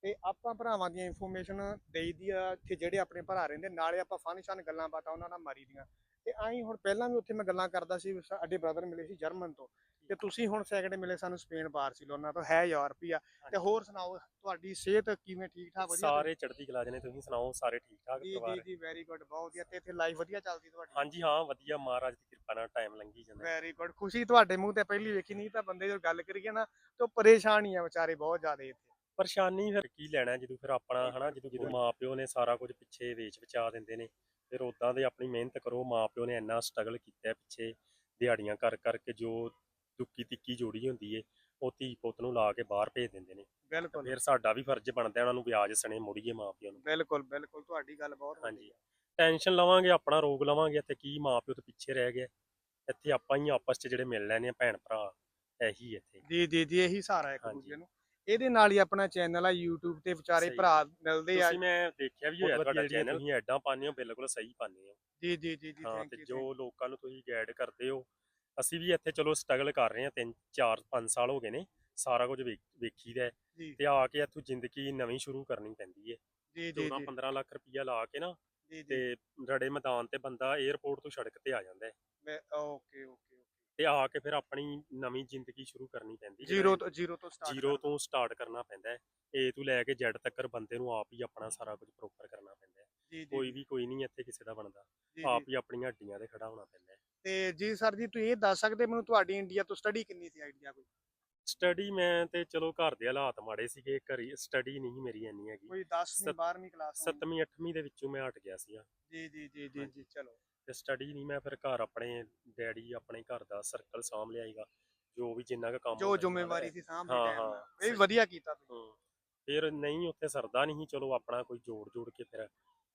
ਤੇ ਆਪਾਂ ਭਰਾਵਾਂ ਦੀਆਂ ਇਨਫੋਰਮੇਸ਼ਨ ਦੇਈਦੀ ਆ ਇੱਥੇ ਜਿਹੜੇ ਆਪਣੇ ਭਰਾ ਰਹਿੰਦੇ ਨਾਲੇ ਆਪਾਂ ਫਨ-ਸ਼ਨ ਗੱਲਾਂ ਬਾਤਾਂ ਉਹਨਾਂ ਨਾਲ ਮਾਰੀਦੀਆਂ ਤੇ ਆਈ ਹੁਣ ਪਹਿਲਾਂ ਵੀ ਉੱਥੇ ਮੈਂ ਗੱਲਾਂ ਕਰਦਾ ਸੀ ਸਾਡੇ ਬ੍ਰਦਰ ਮਿਲੇ ਸੀ ਜਰਮਨ ਤੋਂ ਤੇ ਤੁਸੀਂ ਹੁਣ ਸੈਕਿੰਡ ਮਿਲੇ ਸਾਨੂੰ ਸਪੇਨ ਬਾਰਸੀਲੋਨਾ ਤੋਂ ਹੈ ਯੂਰਪ ਆ ਤੇ ਹੋਰ ਸੁਣਾਓ ਤੁਹਾਡੀ ਸਿਹਤ ਕਿਵੇਂ ਠੀਕ ਠਾਕ ਵਧੀਆ ਸਾਰੇ ਚੜ੍ਹਦੀ ਕਲਾ ਚ ਨੇ ਤੁਸੀਂ ਸੁਣਾਓ ਸਾਰੇ ਠੀਕ ਠਾਕ ਜੀ ਜੀ ਜੀ ਵੈਰੀ ਗੁੱਡ ਬਹੁਤ ਵਧੀਆ ਤੇ ਇੱਥੇ ਲਾਈਫ ਵਧੀਆ ਚੱਲਦੀ ਤੁਹਾਡੀ? ਹਾਂਜੀ ਹਾਂ ਵਧੀਆ ਮਹਾਰਾਜ ਦੀ ਕਿਰਪਾ ਨਾਲ ਟਾਈਮ ਲੰਘੀ ਜਾਂਦਾ। ਵੈਰੀ ਗੁੱਡ ਖੁਸ਼ੀ ਤੁਹਾਡੇ ਮੂੰਹ ਤੇ ਪਹਿਲੀ ਵੇਖੀ ਨਹੀਂ ਤਾਂ ਬੰਦੇ ਜੋ ਗੱਲ ਕਰੀਏ ਨਾ ਤੇ ਉਹ ਪਰੇਸ਼ਾਨ ਹੀ ਆ ਵਿਚਾਰੇ ਬਹੁਤ ਜ਼ਿਆਦਾ ਇੱਥੇ। ਪਰੇਸ਼ਾਨੀ ਫਿਰ ਕੀ ਲੈਣਾ ਜਦੋਂ ਫਿਰ ਆਪਣਾ ਹਨਾ ਜਦੋਂ ਜਦੋਂ ਮਾਪਿਓ ਨੇ ਸਾਰਾ ਕੁਝ ਪਿੱਛੇ ਵੇਚ ਵਿਚਾ ਦਿੰਦੇ ਨੇ। ਫਿਰ ਉਦਾਂ ਦੇ ਆਪਣੀ ਮਿਹਨਤ ਕਰੋ ਮਾਪਿਓ ਨੇ ਇੰਨਾ ਸਟਰਗਲ ਕੀਤਾ ਪਿੱਛੇ ਦਿਹਾੜੀਆਂ ਕਰ ਕਰਕੇ ਜੋ ਦੁੱਕੀ ਤਿੱਕੀ ਜੋੜੀ ਹੁੰਦੀ ਏ ਉਹ ਧੀ ਪੁੱਤ ਨੂੰ ਲਾ ਕੇ ਬਾਹਰ ਭੇਜ ਦਿੰਦੇ ਨੇ। ਬਿਲਕੁਲ। ਫਿਰ ਸਾਡਾ ਵੀ ਫਰਜ਼ ਬਣਦਾ ਉਹਨਾਂ ਨੂੰ ਵਿਆਜ ਸਣੇ ਮੁੜੀਏ ਮਾਪਿਓ ਨੂੰ। ਬਿਲਕੁਲ ਬਿਲਕੁਲ ਤੁਹਾਡੀ ਗੱਲ ਬਹੁਤ ਹਾਂਜੀ। ਟੈਨਸ਼ਨ ਲਵਾਂਗੇ ਆਪਣਾ ਰੋਗ ਲਵਾਂਗੇ ਇੱਥੇ ਕੀ ਮਾਪਿਓ ਤੋਂ ਪਿੱਛੇ ਰਹਿ ਗਏ ਇੱਥੇ ਆਪਾਂ ਹੀ ਆਪਸ 'ਚ ਜਿਹੜੇ ਮਿਲ ਲੈਣੇ ਆ ਭੈਣ ਭਰਾ ਇਹੀ ਇੱਥੇ। ਜੀ ਜੀ ਜੀ ਇਹੀ ਸਹਾਰਾ ਇੱਕ। ਦੂਜੇ ਨੂੰ। ਇਹਦੇ ਨਾਲ ਹੀ ਆਪਣਾ ਚੈਨਲ ਆ YouTube ਤੇ ਵਿਚਾਰੇ ਭਰਾ ਮਿਲਦੇ ਆ। ਤੁਸੀਂ ਮੈਂ ਦੇਖਿਆ ਵੀ ਹੋਇਆ ਤੁਹਾਡਾ ਚੈਨਲ ਤੁਸੀਂ ਐਡਾਂ ਪਾਉਂਦੇ ਹੋ ਬਿਲਕੁਲ ਸਹੀ ਪਾਉਂਦੇ ਹੋ। ਜੀ ਜੀ ਜੀ ਜੀ ਹਾਂ ਤੇ ਜੋ ਲੋਕਾਂ ਨੂੰ ਤੁਸੀਂ ਗਾਈਡ ਕਰਦੇ ਹੋ ਅਸੀਂ ਵੀ ਇੱਥੇ ਚਲੋ ਸਟਰਗਲ ਕਰ ਰਹੇ ਹਾਂ 3 4 5 ਸਾਲ ਹੋ ਗਏ ਨੇ ਸਾਰਾ ਕੁਝ ਵੇਖ- ਵੇਖੀਦਾ ਤੇ ਆ ਕੇ ਇੱਥੋਂ ਜ਼ਿੰਦਗੀ ਨਵੀਂ ਸ਼ੁਰੂ ਕਰਨੀ ਪੈਂਦੀ ਹੈ। ਜੀ ਜੀ 14 15 ਲੱਖ ਰੁਪਈਆ ਲਾ ਕੇ ਨਾ ਜੀ ਤੇ ਰੜੇ ਮੈਦਾਨ ਤੇ ਬੰਦਾ 에ਅਰਪੋਰਟ ਤੋਂ ਸੜਕ ਤੇ ਆ ਜਾਂਦਾ ਹੈ। Okay okay. ਤੇ ਆ ਕੇ ਫਿਰ ਆਪਣੀ ਨਵੀਂ ਜ਼ਿੰਦਗੀ ਸ਼ੁਰੂ ਕਰਨੀ ਪੈਂਦੀ ਹੈ ਜ਼ੀਰੋ ਤੋਂ ਜ਼ੀਰੋ ਤੋਂ ਸਟਾਰਟ ਜ਼ੀਰੋ ਤੋਂ ਸਟਾਰਟ ਕਰਨਾ ਪੈਂਦਾ ਹੈ। ਏ ਤੋਂ ਲੈ ਕੇ ਜ਼ੈਡ ਤੱਕ ਬੰਦੇ ਨੂੰ ਆਪ ਹੀ ਆਪਣਾ ਸਾਰਾ ਕੁਝ ਪ੍ਰੋਪਰ ਕਰਨਾ ਪੈਂਦਾ ਹੈ। ਕੋਈ ਵੀ ਕੋਈ ਨਹੀਂ ਇੱਥੇ ਕਿਸੇ ਦਾ ਬਣਦਾ। ਆਪ। ਹੀ ਆਪਣੀਆਂ ਹੱਡੀਆਂ ਤੇ ਖੜਾ ਹੋਣਾ ਪੈਂਦਾ ਹੈ। ਤੇ ਜੀ ਸਰ ਜੀ ਤੁਸੀਂ ਇਹ ਦੱਸ ਸਕਦੇ ਮੈਨੂੰ ਤੁਹਾਡੀ ਇੰਡੀਆ ਤੋਂ ਸਟੱਡੀ ਕਿੰਨੀ ਸੀ ਆਈਡੀਆ ਕੋਈ? ਸਟੱਡੀ ਮੈਂ ਤੇ ਚਲੋ ਘਰ ਦੇ ਹਾਲਾਤ ਮਾੜੇ ਸੀਗੇ ਘਰੀ ਸਟੱਡੀ ਨਹੀਂ ਮੇਰੀ ਇੰਨੀ ਹੈਗੀ। ਕੋਈ 10ਵੀਂ ਸੱਤ- 12ਵੀਂ ਕਲਾਸ 7ਵੀਂ 8ਵੀਂ ਦੇ ਵਿੱਚੋਂ ਮੈਂ ਹਟ ਗਿਆ ਜੀ ਜੀ ਜੀ ਜੀ ਜੀ ਚਲੋ। ਤੇ ਸਟੱਡੀ ਨਹੀਂ ਮੈਂ ਫਿਰ ਘਰ ਆਪਣੇ ਡੈਡੀ ਆਪਣੇ ਘਰ ਦਾ ਸਰਕਲ ਸਾਂਭ ਲਿਆਈਗਾ ਜੋ ਵੀ ਜਿੰਨਾ ਕੁ ਕੰਮ ਜੋ ਹੁੰਦਾ ਸੀ ਜ਼ਿੰਮੇਵਾਰੀ ਸੀ ਹਾਂ, ਹਾਂ। ਇਹ ਵੀ ਵਧੀਆ ਕੀਤਾ ਤੁਸੀਂ ਹੂੰ। ਫਿਰ ਨਹੀਂ ਉੱਥੇ ਸਰਦਾ ਨਹੀਂ ਚਲੋ ਆਪਣਾ ਕੋਈ ਜੋੜ ਜੋੜ ਕੇ ਫਿਰ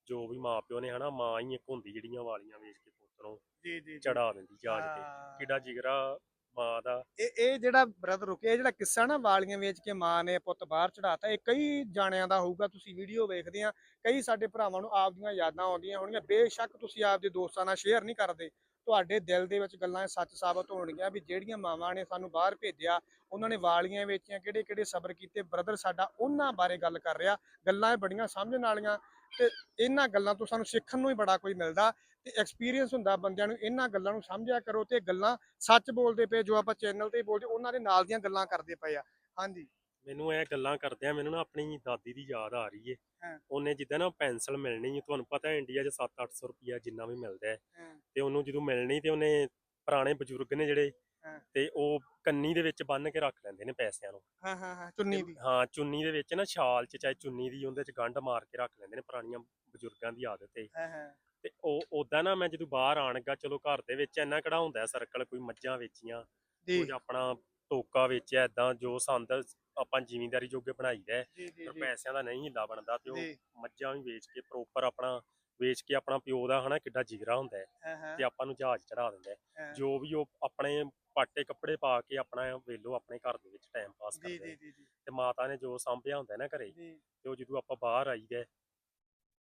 ਜੋ ਵੀ ਮਾਪਿਓ ਨੇ ਹਨਾ ਮਾਂ ਹੀ ਇੱਕ ਹੁੰਦੀ ਜਿਹੜੀਆਂ ਵਾਲੀਆਂ ਵੇਚ ਕੇ ਪੁੱਤ ਨੂੰ ਜੀ ਜੀ। ਚੜਾ ਦਿੰਦੀ ਜਾਜ ਤੇ। ਕਿੱਡਾ ਜਿਗਰਾ ਮਾਂ ਦਾ। ਇਹ ਇਹ ਜਿਹੜਾ ਬ੍ਰਦਰ ਰੁਕਿਆ, ਇਹ ਜਿਹੜਾ ਕਿੱਸਾ ਨਾ ਵਾਲੀਆਂ ਵੇਚ ਕੇ ਮਾਂ ਨੇ ਪੁੱਤ ਬਾਹਰ ਚੜਾਤਾ ਇਹ ਕਈ ਜਾਣਿਆਂ ਦਾ ਹੋਊਗਾ, ਤੁਸੀਂ ਵੀਡੀਓ ਵੇਖਦੇ ਆ, ਕਈ ਸਾਡੇ ਭਰਾਵਾਂ ਨੂੰ ਆਪਦੀਆਂ ਯਾਦਾਂ ਆਉਂਦੀਆਂ ਹੋਣਗੀਆਂ, ਬੇਸ਼ੱਕ ਤੁਸੀਂ ਆਪਦੇ ਦੋਸਤਾਂ ਨਾਲ ਸ਼ੇਅਰ ਨਹੀਂ ਕਰਦੇ, ਤੁਹਾਡੇ ਦਿਲ ਦੇ ਵਿੱਚ ਗੱਲਾਂ ਸੱਚ ਸਾਬਤ ਹੋਣਗੀਆਂ ਵੀ ਜਿਹੜੀਆਂ ਮਾਵਾਂ ਨੇ ਸਾਨੂੰ ਬਾਹਰ ਭੇਜਿਆ, ਉਹਨਾਂ ਨੇ ਵਾਲੀਆਂ ਵੇਚੀਆਂ ਕਿਹੜੇ ਕਿਹੜੇ ਸਬਰ ਕੀਤੇ ਬ੍ਰਦਰ ਸਾਡਾ ਉਹਨਾਂ ਬਾਰੇ ਗੱਲ ਕਰ ਰਿਹਾ, ਗੱਲਾਂ ਬੜੀਆਂ ਸਮਝਣ ਵਾਲੀਆਂ, ਤੇ ਇਹਨਾਂ ਗੱਲਾਂ ਤੋਂ ਸਾਨੂੰ ਸਿੱਖਣ ਨੂੰ ਹੀ ਬੜਾ ਕੁਝ ਮਿਲਦਾ ਤੇ ਐਕਸਪੀਰੀਅੰਸ ਹੁੰਦਾ ਬੰਦਿਆਂ ਨੂੰ ਇਹਨਾਂ ਗੱਲਾਂ ਨੂੰ ਸਮਝਿਆ ਕਰੋ ਤੇ ਗੱਲਾਂ ਸੱਚ ਬੋਲਦੇ ਪਏ ਜੋ ਆਪਾਂ ਚੈਨਲ ਤੇ ਬੋਲਦੇ ਉਹਨਾਂ ਦੇ ਨਾਲ ਦੀਆਂ ਗੱਲਾਂ ਕਰਦੇ ਪਏ ਆ। ਹਾਂਜੀ। ਮੈਨੂੰ ਇਹ ਗੱਲਾਂ ਕਰਦਿਆਂ ਮੈਨੂੰ ਨਾ ਆਪਣੀ ਦਾਦੀ ਦੀ ਯਾਦ ਆ ਰਹੀ ਏ। ਉਹਨੇ ਜਿੱਦਾਂ ਨਾ ਪੈਨਸਲ ਮਿਲਣੀ ਤੁਹਾਨੂੰ ਪਤਾ ਇੰਡੀਆ 'ਚ 7-800 ਰੁਪਿਆ ਜਿੰਨਾ ਵੀ ਮਿਲਦਾ ਹੈ। ਤੇ ਉਹਨੂੰ ਜਦੋਂ ਮਿਲਣੀ ਤੇ ਉਹਨੇ ਪੁਰਾਣੇ ਬਜ਼ੁਰਗ ਨੇ ਜਿਹੜੇ। ਤੇ ਉਹ ਕੰਨੀ ਦੇ ਵਿੱਚ ਬੰਨ ਕੇ ਰੱਖ ਲੈਂਦੇ ਨੇ ਪੈਸਿਆਂ ਨੂੰ। ਹਾਂ ਹਾਂ ਹਾਂ ਚੁੰਨੀ ਦੀ। ਹਾਂ ਚੁੰਨੀ ਦੇ ਵਿੱਚ ਨਾ ਛਾਲ 'ਚ ਚਾਹੇ ਚੁੰਨੀ ਦੀ ਉਹਦੇ 'ਚ ਗੰਢ ਮਾਰ ਕੇ ਰੱਖ ਲੈਂਦੇ ਨੇ ਪੁਰਾਣੀਆਂ ਬਜ਼ੁਰਗਾਂ ਦੀ ਆਦਤ ਹਾਂ। ਤੇ ਉਹ ਉਦਾਂ ਨਾ ਮੈਂ ਜਦੋਂ ਬਾਹਰ ਆਣਗਾ ਚਲੋ ਘਰ ਦੇ ਵਿੱਚ ਇੰਨਾ ਕਿਹੜਾ ਹੁੰਦਾ ਸਰਕਲ ਕੋਈ ਮੱਝਾਂ ਵੇਚੀਆਂ ਕੁਝ ਆਪਣਾ ਟੋਕਾ ਵੇਚਿਆ ਇਦਾਂ ਜੋ ਸੰਦ ਆਪਾਂ ਜ਼ਿਮੀਂਦਾਰੀ ਜੋਗੇ ਬਣਾਈਦਾ ਪਰ ਪੈਸਿਆਂ ਦਾ ਨਹੀਂ ਹਿੱਲਾ ਬਣਦਾ ਤੇ ਉਹ ਮੱਝਾਂ ਵੀ ਵੇਚ ਕੇ ਪ੍ਰੋਪਰ ਆਪਣਾ ਵੇਚ ਕੇ ਆਪਣਾ ਪਿਓ ਦਾ ਹਨਾ ਕਿੱਡਾ ਜਿਗਰਾ ਹੁੰਦਾ ਹੈ ਤੇ ਆਪਾਂ ਨੂੰ ਜਹਾਜ਼ ਚੜਾ ਦਿੰਦਾ। ਜੋ ਵੀ ਉਹ ਆਪਣੇ ਪਾਟੇ ਕੱਪੜੇ ਪਾ ਕੇ ਆਪਣਾ ਵੇਲੋ ਆਪਣੇ ਘਰ ਦੇ ਵਿੱਚ ਟਾਈਮ ਪਾਸ ਕਰਦੇ ਤੇ ਮਾਤਾ ਨੇ ਜੋ ਸੰਭਿਆ ਹੁੰਦਾ ਨਾ ਘਰੇ ਤੇ ਉਹ ਜਦੋਂ ਆਪਾਂ ਬਾਹਰ ਆਈਦਾ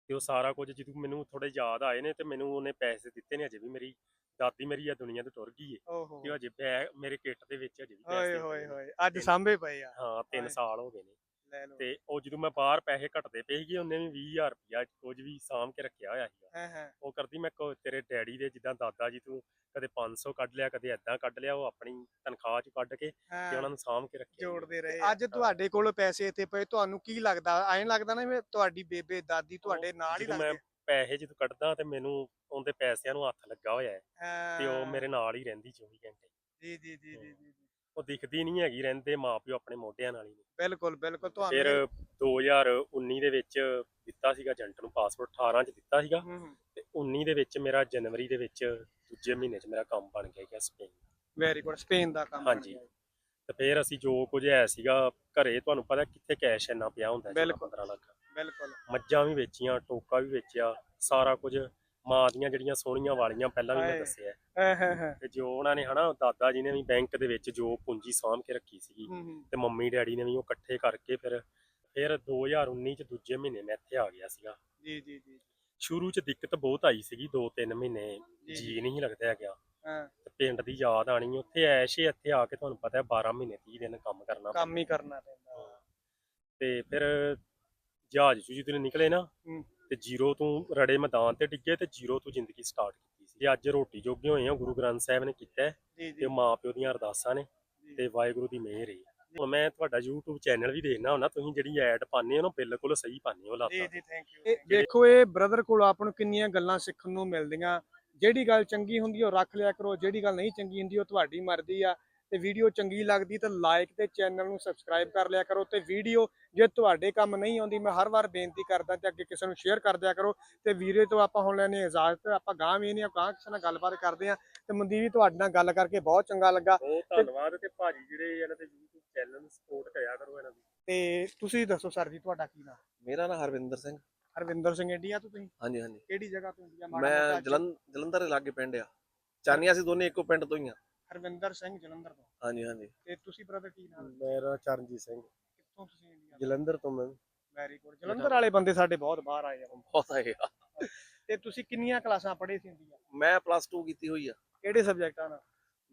ਤੇ ਉਹ ਸਾਰਾ ਕੁਝ ਜਦੋਂ ਮੈਨੂੰ ਥੋੜੇ ਯਾਦ ਆਏ ਨੇ ਤੇ ਮੈਨੂੰ ਉਹਨੇ ਪੈਸੇ ਦਿੱਤੇ ਨੇ ਅਜੇ ਵੀ ਮੇਰੀ ਦਾਦੀ ਮੇਰੀ ਆ ਦੁਨੀਆ ਤੋਂ ਟੁਰ ਗਈ ਏ ਓਹੋ ਤੇ ਅਜੇ ਮੇਰੇ ਕਿੱਟ ਦੇ ਵਿੱਚ ਅਜੇ ਵੀ ਪੈਸੇ ਹੋਏ ਨੇ। ਹੋਏ ਅੱਜ ਸਾਂਭੇ ਪਏ ਆ ਹਾਂ 3 ਹਾਏ। ਸਾਲ ਹੋ ਗਏ ਨੇ ਤੇ ਉਹ ਜਦੋਂ ਮੈਂ ਬਾਹਰ ਪੈਸੇ ਘਟਦੇ ਪਏ ਸੀਗੇ ਉਹਨੇ ਵੀ 20000 ਰੁਪਇਆ ਕੁਝ ਵੀ ਸਾਂਭ ਕੇ ਰੱਖਿਆ ਹੋਇਆ ਸੀਗਾ। ਹਾਂ ਹਾਂ। ਉਹ ਕਰਦੀ ਮੈਂ ਕੋ ਤੇਰੇ ਡੈਡੀ ਦੇ ਜਿੱਦਾਂ ਦਾਦਾ ਜੀ ਤੂੰ ਕਦੇ 500 ਕੱਢ ਲਿਆ ਕਦੇ ਐਦਾਂ ਕੱਢ ਲਿਆ ਉਹ ਆਪਣੀ ਤਨਖਾਹ ਚ ਕੱਢ ਕੇ ਤੇ ਉਹਨਾਂ ਨੂੰ ਸਾਂਭ ਕੇ ਰੱਖਿਆ ਜੋੜਦੇ ਰਹੇ। ਅੱਜ ਤੁਹਾਡੇ ਕੋਲ ਪੈਸੇ ਇੱਥੇ ਪਏ ਤੁਹਾਨੂੰ ਕੀ ਲੱਗਦਾ? ਐਂ ਲੱਗਦਾ ਨਾ ਵੀ ਤੁਹਾਡੀ ਬੇਬੇ ਦਾਦੀ ਤੁਹਾਡੇ ਨਾਲ ਹੀ ਲੱਗਦੇ ਪੈਸੇ ਜਦੋਂ ਕੱਢਦਾ ਤੇ ਮੈਨੂੰ ਉਹਦੇ ਪੈਸਿਆਂ ਨੂੰ ਹੱਥ ਲੱਗਾ ਹੋਇਆ ਹੈ। ਹਾਂ ਤੇ ਉਹ ਮੇਰੇ ਨਾਲ ਹੀ ਰਹਿੰਦੀ 24 ਘੰਟੇ। ਜੀ ਜੀ ਜੀ ਜੀ ਜੀ। ਉਹ ਦਿਖਦੀ ਨਹੀਂ ਹੈਗੀ ਰਹਿੰਦੇ ਮਾਪਿਓ ਆਪਣੇ ਮੋਢਿਆਂ ਨਾਲ ਹੀ ਨੇ ਬਿਲਕੁਲ ਬਿਲਕੁਲ ਤੁਹਾਨੂੰ ਫਿਰ 2019 ਦੇ ਵਿੱਚ ਦਿੱਤਾ ਸੀਗਾ ਏਜੰਟ ਨੂੰ ਪਾਸਪੋਰਟ 18 ਚ ਦਿੱਤਾ ਸੀਗਾ ਹੂੰ ਹੂੰ ਤੇ 19 ਦੇ ਵਿੱਚ ਮੇਰਾ ਜਨਵਰੀ ਦੇ ਵਿੱਚ ਦੂਜੇ ਮਹੀਨੇ ਚ ਮੇਰਾ ਕੰਮ ਬਣ ਗਿਆ ਗਿਆ ਸਪੇਨ ਵੈਰੀ ਗੁੱਡ ਸਪੇਨ ਦਾ ਕੰਮ ਬਣ ਹਾਂਜੀ। ਗਿਆ। ਤੇ ਫਿਰ ਅਸੀਂ ਜੋ ਕੁਝ ਹੈ ਸੀਗਾ ਘਰੇ ਤੁਹਾਨੂੰ ਪਤਾ ਕਿੱਥੇ ਕੈਸ਼ ਇੰਨਾ ਪਿਆ ਹੁੰਦਾ ਸੀ ਬਿਲਕੁਲ। 15 ਲੱਖ ਬਿਲਕੁਲ ਮੱਝਾਂ ਵੀ ਵੇਚੀਆਂ ਟੋਕਾ ਵੀ ਵੇਚਿਆ ਸਾਰਾ ਕੁਝ ਮਾਂ ਦੀਆਂ ਜਿਹੜੀਆਂ ਸੋਹਣੀਆਂ ਵਾਲੀਆਂ ਪਹਿਲਾਂ ਵੀ ਮੈਂ। ਦੱਸਿਆ। ਹਾਂ ਹਾਂ ਹਾਂ। ਤੇ ਜੋ ਉਹਨਾਂ ਨੇ ਹਨਾ ਦਾਦਾ ਜੀ ਨੇ ਵੀ ਬੈਂਕ ਦੇ ਵਿੱਚ ਜੋ ਪੂੰਜੀ ਸਾਂਭ ਕੇ ਰੱਖੀ ਸੀਗੀ। ਤੇ ਮੰਮੀ ਡੈਡੀ ਨੇ ਵੀ ਉਹ ਇਕੱਠੇ ਕਰਕੇ ਫਿਰ ਫਿਰ 2019 ਚ ਦੂਜੇ ਮਹੀਨੇ ਮੈਂ ਇੱਥੇ ਆ ਗਿਆ ਸੀਗਾ। ਜੀ ਜੀ ਜੀ ਸ਼ੁਰੂ ਚ ਦਿੱਕਤ ਬਹੁਤ ਆਈ ਸੀਗੀ 2-3 ਮਹੀਨੇ ਜੀ, ਨਹੀਂ ਲੱਗਦਾ ਹੈਗਾ। ਹਾਂ। ਪਿੰਡ ਦੀ ਯਾਦ ਆਣੀ ਉੱਥੇ ਐਸ਼ ਇੱਥੇ ਆ ਕੇ ਤੁਹਾਨੂੰ ਪਤਾ ਹੈ 12 ਮਹੀਨੇ 30 ਦਿਨ ਕੰਮ ਕਰਨਾ ਕੰਮ ਹੀ ਕਰਨਾ ਪੈਂਦਾ। ਤੇ ਫਿਰ ਜਹਾਜ਼ ਚੋਂ ਜਦੋਂ ਨਿਕਲੇ ਨਾ। ਤੇ ਜ਼ੀਰੋ ਤੋਂ ਰੜੇ ਮੈਦਾਨ ਤੇ ਡਿੱਗੇ ਤੇ ਜ਼ੀਰੋ ਤੋਂ ਜ਼ਿੰਦਗੀ ਸਟਾਰਟ ਕੀਤੀ ਸੀ। ਤੇ ਅੱਜ ਰੋਟੀ ਜੋਗੇ ਹੋਏ ਆ ਗੁਰੂ ਗ੍ਰੰਥ ਸਾਹਿਬ ਨੇ ਕੀਤਾ ਹੈ ਜੀ ਤੇ ਜੀ। ਮਾਂ ਪਿਓ ਦੀਆਂ ਅਰਦਾਸਾਂ ਨੇ। ਤੇ ਵਾਹਿਗੁਰੂ ਦੀ ਮਿਹਰ ਹੈ ਹੁਣ ਮੈਂ ਤੁਹਾਡਾ YouTube ਚੈਨਲ ਵੀ ਦੇਖਣਾ ਹੁੰਦਾ ਤੁਸੀਂ ਜਿਹੜੀ ਐਡ ਪਾਉਂਦੇ ਹੋ ਨਾ ਬਿਲਕੁਲ ਸਹੀ ਪਾਉਂਦੇ ਹੋ ਜੀ ਲਾਤਾ ਜੀ ਥੈਂਕ ਯੂ ਦੇਖੋ ਇਹ ਬ੍ਰਦਰ ਕੋਲ ਆਪਾਂ ਨੂੰ ਕਿੰਨੀਆਂ ਗੱਲਾਂ ਸਿੱਖਣ ਨੂੰ ਮਿਲਦੀਆਂ। ਜਿਹੜੀ ਗੱਲ ਚੰਗੀ ਹੁੰਦੀ ਉਹ ਰੱਖ ਲਿਆ ਕਰੋ। ਜਿਹੜੀ ਗੱਲ ਨਹੀਂ ਚੰਗੀ ਹੁੰਦੀ ਉਹ ਤੁਹਾਡੀ ਮਰਜ਼ੀ ਆ। ਤੇ ਵੀਡੀਓ ਚੰਗੀ ਲੱਗਦੀ ਤਾਂ ਲਾਈਕ ਤੇ ਚੈਨਲ ਨੂੰ ਸਬਸਕ੍ਰਾਈਬ ਕਰ ਲਿਆ ਕਰੋ ਤੇ ਵੀਡੀਓ ਜੇ ਤੁਹਾਡੇ ਕੰਮ ਨਹੀਂ ਆਉਂਦੀ ਮੈਂ ਹਰ ਵਾਰ ਬੇਨਤੀ ਕਰਦਾ ਤੇ ਅੱਗੇ ਕਿਸੇ ਨੂੰ ਸ਼ੇਅਰ ਕਰ ਦਿਆ ਕਰੋ ਤੇ ਵੀਰੇ ਤੋਂ ਆਪਾਂ ਹੁਣ ਲੈਣੇ ਇਜਾਜ਼ਤ ਆਪਾਂ ਗਾਂ ਵੀ ਨਹੀਂ ਗਾਂ ਕਿਸੇ ਨਾਲ ਗੱਲਬਾਤ ਕਰਦੇ ਆ ਤੇ ਮਨਦੀਪ ਤੁਹਾਡੇ ਨਾਲ ਗੱਲ ਕਰਕੇ ਬਹੁਤ ਚੰਗਾ ਲੱਗਾ ਬਹੁਤ ਧੰਨਵਾਦ ਤੇ ਭਾਜੀ ਜਿਹੜੇ ਇਹਨਾਂ ਦੇ YouTube ਚੈਨਲ ਨੂੰ ਸਪੋਰਟ ਕਰਿਆ ਕਰੋ ਇਹਨਾਂ ਦੀ। ਤੇ ਤੁਸੀਂ ਦੱਸੋ ਸਰ ਜੀ ਤੁਹਾਡਾ ਕੀ ਨਾਮ? ਮੇਰਾ ਨਾਮ ਹਰਵਿੰਦਰ ਸਿੰਘ। ਹਰਵਿੰਦਰ ਸਿੰਘ ਇੰਡੀਆ ਤੋਂ ਤੁਸੀਂ? ਹਾਂਜੀ ਹਾਂਜੀ। ਕਿਹੜੀ ਜਗ੍ਹਾ ਤੋਂ ਇੰਡੀਆ? ਮੈਂ ਜਲੰਧਰ ਜਲੰਧਰ ਦੇ ਲਾਗੇ ਪਿੰਡ ਆ। ਚਾਨੀਆਂ ਅਸੀਂ ਦੋਨੇ ਇੱਕੋ ਪਿੰਡ ਤੋਂ ਹੀ ਆ। ਹਰਵਿੰਦਰ ਸਿੰਘ ਜਲੰਧਰ ਤੋਂ। ਹਾਂਜੀ ਹਾਂਜੀ। ਤੇ ਤੁਸੀਂ ਬ੍ਰਦਰ ਕੀ ਨਾਮ? ਮੇਰਾ ਚਰਨਜੀਤ ਸਿੰਘ। ਕਿੱਥੋਂ ਤੁਸੀਂ ਇੰਡੀਆ ਜਲੰਧਰ ਤੋਂ ਮੈਂ। ਵੈਰੀ ਗੁੱਡ ਜਲੰਧਰ ਵਾਲੇ ਬੰਦੇ ਸਾਡੇ ਬਹੁਤ ਬਾਹਰ ਆਏ ਆ ਬਹੁਤ ਆਏ ਆ। ਤੇ ਤੁਸੀਂ ਕਿੰਨੀਆਂ ਕਲਾਸਾਂ ਪੜ੍ਹੇ ਸੀ ਇੰਡੀਆ? ਮੈਂ ਪਲੱਸ 2 ਕੀਤੀ ਹੋਈ ਆ। ਕਿਹੜੇ ਸਬਜੈਕਟਾਂ ਨਾਲ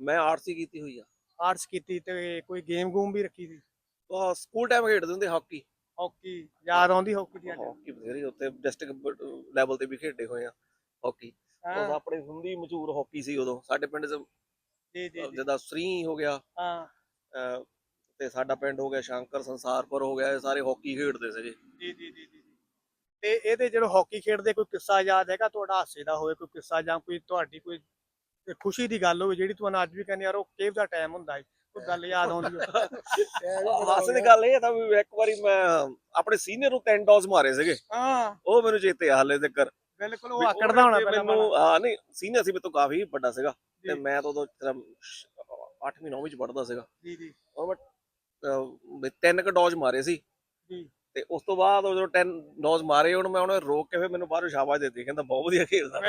ਮੈਂ ਆਰਟਸ ਹੀ ਕੀਤੀ ਹੋਈ ਆ। ਆਰਟਸ ਕੀਤੀ ਤੇ ਕੋਈ ਗੇਮ ਗੂਮ ਵੀ ਰੱਖੀ ਸੀ? ਉਹ ਸਕੂਲ ਟਾਈਮ ਖੇਡਦੇ ਹੁੰਦੇ ਹਾਕੀ ਹਾਕੀ ਯਾਦ ਆਉਂਦੀ ਹਾਕੀ ਦੀ ਹਾਕੀ ਬਥੇਰੀ ਉੱਤੇ ਡਿਸਟ੍ਰਿਕਟ ਲੈਵਲ ਤੇ ਵੀ ਖੇਡੇ ਹੋਏ ਆ ਹਾਕੀ ਉਹ ਆਪਣੇ ਹੁੰਦੀ ਮਸ਼ਹੂਰ ਹਾਕੀ ਸੀ ਉਦੋਂ। ਸਾਡੇ ਪਿੰਡ 'ਚ ਜੀ ਜੀ ਜੀ। ਜਿੱਦਾਂ ਸ੍ਰੀ ਹੋ ਗਿਆ ਹਾਂ। ਅਹ, ਤੇ ਸਾਡਾ ਪਿੰਡ ਹੋ ਗਿਆ ਸ਼ੰਕਰ ਸੰਸਾਰਪੁਰ ਹੋ ਗਿਆ ਇਹ ਸਾਰੇ ਹਾਕੀ ਖੇਡਦੇ ਸੀਗੇ ਜੀ। ਜੀ ਜੀ। ਤੇ ਇਹਦੇ ਜਿਹੜਾ ਹਾਕੀ ਖੇਡਦੇ ਕੋਈ ਕਿੱਸਾ ਯਾਦ ਹੈਗਾ? ਤੁਹਾਡਾ ਹਾਸੇ ਦਾ ਹੋਵੇ ਕੋਈ ਕਿੱਸਾ ਜਾਂ ਕੋਈ ਤੁਹਾਡੀ ਕੋਈ ਖੁਸ਼ੀ ਦੀ ਗੱਲ ਹੋਵੇ ਜਿਹੜੀ ਤੁਹਾਨੂੰ ਅੱਜ ਵੀ ਕਹਿੰਦੇ ਯਾਰ ਉਹ ਕਿਹੋ ਦਾ ਟਾਈਮ ਹੁੰਦਾ ਹੈ ਕੋਈ ਗੱਲ ਯਾਦ ਆਉਂਦੀ ਹੋਵੇ। ਹਾਸੇ ਦੀ ਗੱਲ ਇਹ ਤਾਂ ਵੀ ਇੱਕ ਵਾਰੀ ਮੈਂ ਆਪਣੇ ਸੀਨੀਅਰ ਨੂੰ ਤਿੰਨ ਡੋਜ਼ ਮਾਰੇ ਸੀਗੇ। ਹਾਂ। ਉਹ ਮੈਨੂੰ ਚੇਤੇ ਆ ਹਾਲੇ ਤੱਕ। ਬਿਲਕੁਲ ਉਹ ਆਕੜਦਾ ਹੋਣਾ ਪਹਿਲਾਂ ਮੈਨੂੰ ਹਾਂ ਨਹੀਂ ਸੀਨੀਅਰ ਸੀ ਮੇਰੇ ਤੋਂ ਕਾਫੀ ਵੱਡਾ ਸੀਗਾ ਤੇ। ਮੈਂ ਤਾਂ ਉਦੋਂ 8ਵੀਂ 9ਵੀਂ ਚ ਪੜਦਾ ਸੀਗਾ। ਜੀ ਜੀ। ਉਹ ਮੈਂ ਤਿੰਨ ਕ ਡੋਜ਼ ਮਾਰੇ ਸੀ। ਜੀ। ਤੇ ਉਸ ਤੋਂ ਬਾਅਦ ਉਹ ਜਦੋਂ 10 ਡੋਜ਼ ਮਾਰੇ ਉਹਨੂੰ ਮੈਂ ਉਹਨੇ ਰੋਕ ਕੇ ਫਿਰ ਮੈਨੂੰ ਬਾਹਰੋਂ ਸ਼ਾਬਾਸ਼ ਦਿੱਤੀ ਕਹਿੰਦਾ ਬਹੁਤ ਵਧੀਆ ਖੇਡਦਾ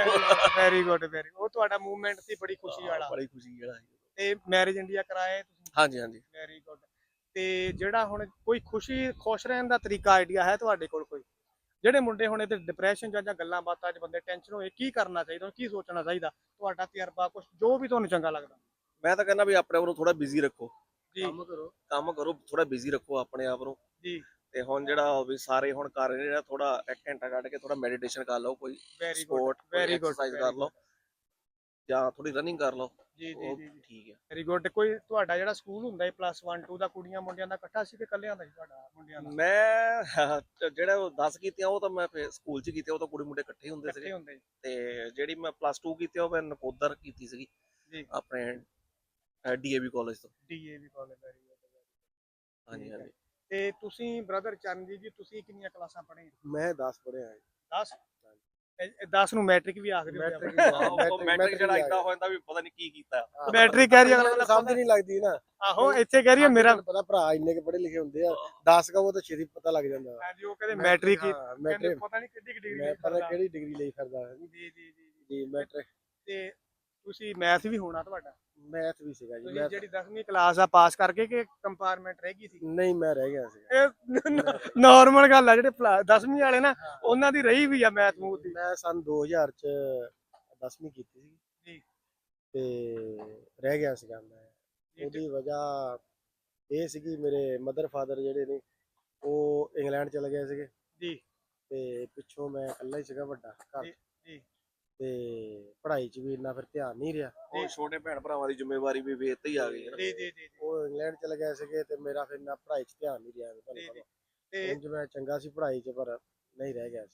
ਵੈਰੀ ਗੁੱਡ ਵੈਰੀ ਉਹ ਤੁਹਾਡਾ ਮੂਵਮੈਂਟ ਸੀ ਬੜੀ ਖੁਸ਼ੀ ਵਾਲਾ। ਬੜੀ ਖੁਸ਼ੀ ਸੀ। ਤੇ ਮੈਰਿਜ ਇੰਡੀਆ ਕਰਾਏ ਤੁਸੀਂ? ਹਾਂਜੀ ਹਾਂਜੀ। ਵੈਰੀ ਗੁੱਡ ਤੇ ਜਿਹੜਾ ਹੁਣ ਕੋਈ ਖੁਸ਼ੀ ਖੁਸ਼ ਰਹਿਣ ਦਾ ਤਰੀਕਾ ਆਈਡੀਆ ਹੈ ਤੁਹਾਡੇ ਕੋਲ ਕੋਈ? ਜਿਹੜੇ ਮੁੰਡੇ ਹੁਣ ਇਹਦੇ ਡਿਪਰੈਸ਼ਨ ਜਾਂ ਜਾਂ ਗੱਲਾਂ ਬਾਤਾਂ 'ਚ ਬੰਦੇ ਟੈਨਸ਼ਨ ਹੋਏ ਕੀ ਕਰਨਾ ਚਾਹੀਦਾ ਕੀ ਸੋਚਣਾ ਚਾਹੀਦਾ? ਤੁਹਾਡਾ ਤਜਰਬਾ ਕੁਝ ਜੋ ਵੀ ਤੁਹਾਨੂੰ ਚੰਗਾ ਲੱਗਦਾ। ਮੈਂ ਤਾਂ ਕਹਿੰਦਾ ਵੀ ਆਪਣੇ ਆਪ ਨੂੰ ਥੋੜਾ ਬਿਜ਼ੀ ਰੱਖੋ। ਜੀ। ਕਰੋ। ਕੰਮ ਕਰੋ ਥੋੜਾ ਬਿਜ਼ੀ ਰੱਖੋ ਆਪਣੇ ਆਪ ਨੂੰ। ਜੀ। ਤੇ ਹੁਣ ਜਿਹੜਾ ਵੀ ਸਾਰੇ ਹੁਣ ਕਰ ਰਹੇ ਨੇ ਜਿਹੜਾ ਥੋੜਾ ਇੱਕ ਘੰਟਾ ਕੱਢ ਕੇ ਥੋੜਾ ਮੈਡੀਟੇਸ਼ਨ ਕਰ ਲਓ ਕੋਈ very good sport very good exercise ਕਰ ਲਓ। ਜਾਂ ਥੋੜੀ ਰਨਿੰਗ ਕਰ ਲਓ ਜੀ ਜੀ ਉਹ ਜੀ ਠੀਕ ਹੈ। ਵੈਰੀ ਗੁੱਡ ਕੋਈ ਤੁਹਾਡਾ ਜਿਹੜਾ ਸਕੂਲ ਹੁੰਦਾ ਹੈ ਪਲੱਸ 1 2 ਦਾ ਕੁੜੀਆਂ ਮੁੰਡਿਆਂ ਦਾ ਇਕੱਠਾ ਸੀ ਕਿ ਇਕੱਲਿਆਂ ਦਾ ਸੀ ਤੁਹਾਡਾ ਮੁੰਡਿਆਂ ਦਾ? ਮੈਂ ਜਿਹੜਾ ਉਹ 10 ਕੀਤੀਆਂ ਉਹ ਤਾਂ ਮੈਂ ਫਿਰ ਸਕੂਲ ਚ ਕੀਤੇ ਉਹ ਤਾਂ ਕੁੜੀ ਮੁੰਡੇ ਇਕੱਠੇ ਹੁੰਦੇ ਇਕੱਠੇ ਸੀਗੇ। ਹੁੰਦੇ। ਤੇ ਜਿਹੜੀ ਮੈਂ ਪਲੱਸ 2 ਕੀਤੀ ਆ, ਉਹ ਮੈਂ ਨਕੋਦਰ ਕੀਤੀ ਸੀਗੀ ਜੀ। ਆਪਣੇ ਡੀਏਵੀ ਕਾਲਜ ਤੋਂ। ਡੀਏਵੀ ਕਾਲਜ ਵੈਰੀ ਗੁੱਡ ਹਾਂਜੀ। ਹਾਂਜੀ। ਤੇ ਤੁਸੀਂ ਬ੍ਰਦਰ ਚਰਨਜੀਤ ਜੀ ਤੁਸੀਂ ਕਿੰਨੀਆਂ ਕਲਾਸਾਂ ਪੜ੍ਹੇ? ਮੈਂ 10 ਪੜਿਆ 10 10 ਨੂੰ ਮੈਟ੍ਰਿਕ ਵੀ ਆਖਦੇ ਹੁੰਦੇ ਮੈਟ੍ਰਿਕ ਆ। ਉਹ ਮੈਟ੍ਰਿਕ- ਜਿਹੜਾ ਇਦਾਂ ਹੋ ਜਾਂਦਾ ਵੀ ਪਤਾ ਨਹੀਂ ਕੀ ਕੀਤਾ। ਮੈਟ੍ਰਿਕ ਕਹਿ ਰਹੀ ਅਗਲਾ ਸਮਝ ਨਹੀਂ ਲੱਗਦੀ ਨਾ। ਆਹੋ ਇੱਥੇ ਕਹਿ ਰਹੀ ਮੇਰਾ ਪਤਾ ਭਰਾ ਇੰਨੇ ਕੇ ਪੜ੍ਹੇ ਲਿਖੇ ਹੁੰਦੇ ਆ। 10 ਕਾ ਉਹ ਤਾਂ ਛੇਤੀ ਪਤਾ ਲੱਗ ਜਾਂਦਾ। ਹਾਂਜੀ ਉਹ ਕਹਿੰਦੇ ਮੈਟ੍ਰਿਕ ਕਹਿੰਦੇ ਪਤਾ ਨਹੀਂ ਕਿੱਡੀ ਕਿੱਡੀ ਮੈਂ ਪਤਾ ਕਿਹੜੀ ਡਿਗਰੀ ਲਈ ਫਿਰਦਾ। ਜੀ ਜੀ ਜੀ। ਜੀ। ਮੈਟ੍ਰਿਕ। ਤੇ ਤੁਸੀਂ ਮੈਥ ਵੀ ਹੋਣਾ ਤੁਹਾਡਾ। ਮੈਥ ਵੀ ਸੀਗਾ ਜੀ ਤੁਸੀਂ ਮੈਥ। ਜਿਹੜੀ 10ਵੀਂ ਕਲਾਸ ਆ ਪਾਸ ਕਰਕੇ ਕਿ ਕੰਪਾਰਟਮੈਂਟ ਰਹਿ ਗਈ ਸੀ? ਨਹੀਂ ਮੈਂ ਰਹਿ ਗਿਆ ਸੀਗਾ। ਇਹ ਨਾਰਮਲ ਗੱਲ ਆ ਜਿਹੜੇ 10ਵੀਂ ਵਾਲੇ ਨਾ ਉਹਨਾਂ ਦੀ ਰਹੀ ਵੀ ਆ ਮੈਥ ਮੂਥ ਦੀ। ਮੈਂ ਸਨ 2000 ਚ 10ਵੀਂ ਕੀਤੀ ਸੀ ਜੀ। ਤੇ ਰਹਿ ਗਿਆ ਸੀਗਾ ਮੈਂ। ਉਹਦੀ ਵਜ੍ਹਾ ਇਹ ਸੀਗੀ ਮੇਰੇ ਮਦਰ ਫਾਦਰ ਜਿਹੜੇ ਨੇ ਉਹ ਇੰਗਲੈਂਡ ਚਲੇ ਗਏ ਸੀਗੇ। ਜੀ। ਤੇ ਪਿੱਛੋਂ ਮੈਂ ਇਕੱਲਾ ਹੀ ਸੀਗਾ ਵੱਡਾ ਘਰ। ਤੇ ਪੜ੍ਹਾਈ 'ਚ ਵੀ ਇੰਨਾ ਫਿਰ ਧਿਆਨ ਨਹੀਂ ਰਿਹਾ ਉਹ ਛੋਟੇ ਭੈਣ ਭਰਾਵਾਂ ਦੀ ਜ਼ਿੰਮੇਵਾਰੀ ਵੀ ਵੇਤ ਤੇ ਹੀ ਆ ਗਈ ਹੈ ਨਾ। ਜੀ ਜੀ ਜੀ ਉਹ ਇੰਗਲੈਂਡ ਚਲੇ ਗਏ ਸੀਗੇ ਤੇ ਮੇਰਾ ਫਿਰ ਨਾ ਪੜ੍ਹਾਈ 'ਚ ਧਿਆਨ ਨਹੀਂ ਰਿਹਾ ਤੁਹਾਨੂੰ। ਪਤਾ ਤੇ ਉਂਝ ਮੈਂ ਚੰਗਾ ਸੀ ਪੜ੍ਹਾਈ 'ਚ ਪਰ ਨਹੀਂ ਰਹਿ ਗਿਆ ਸੀ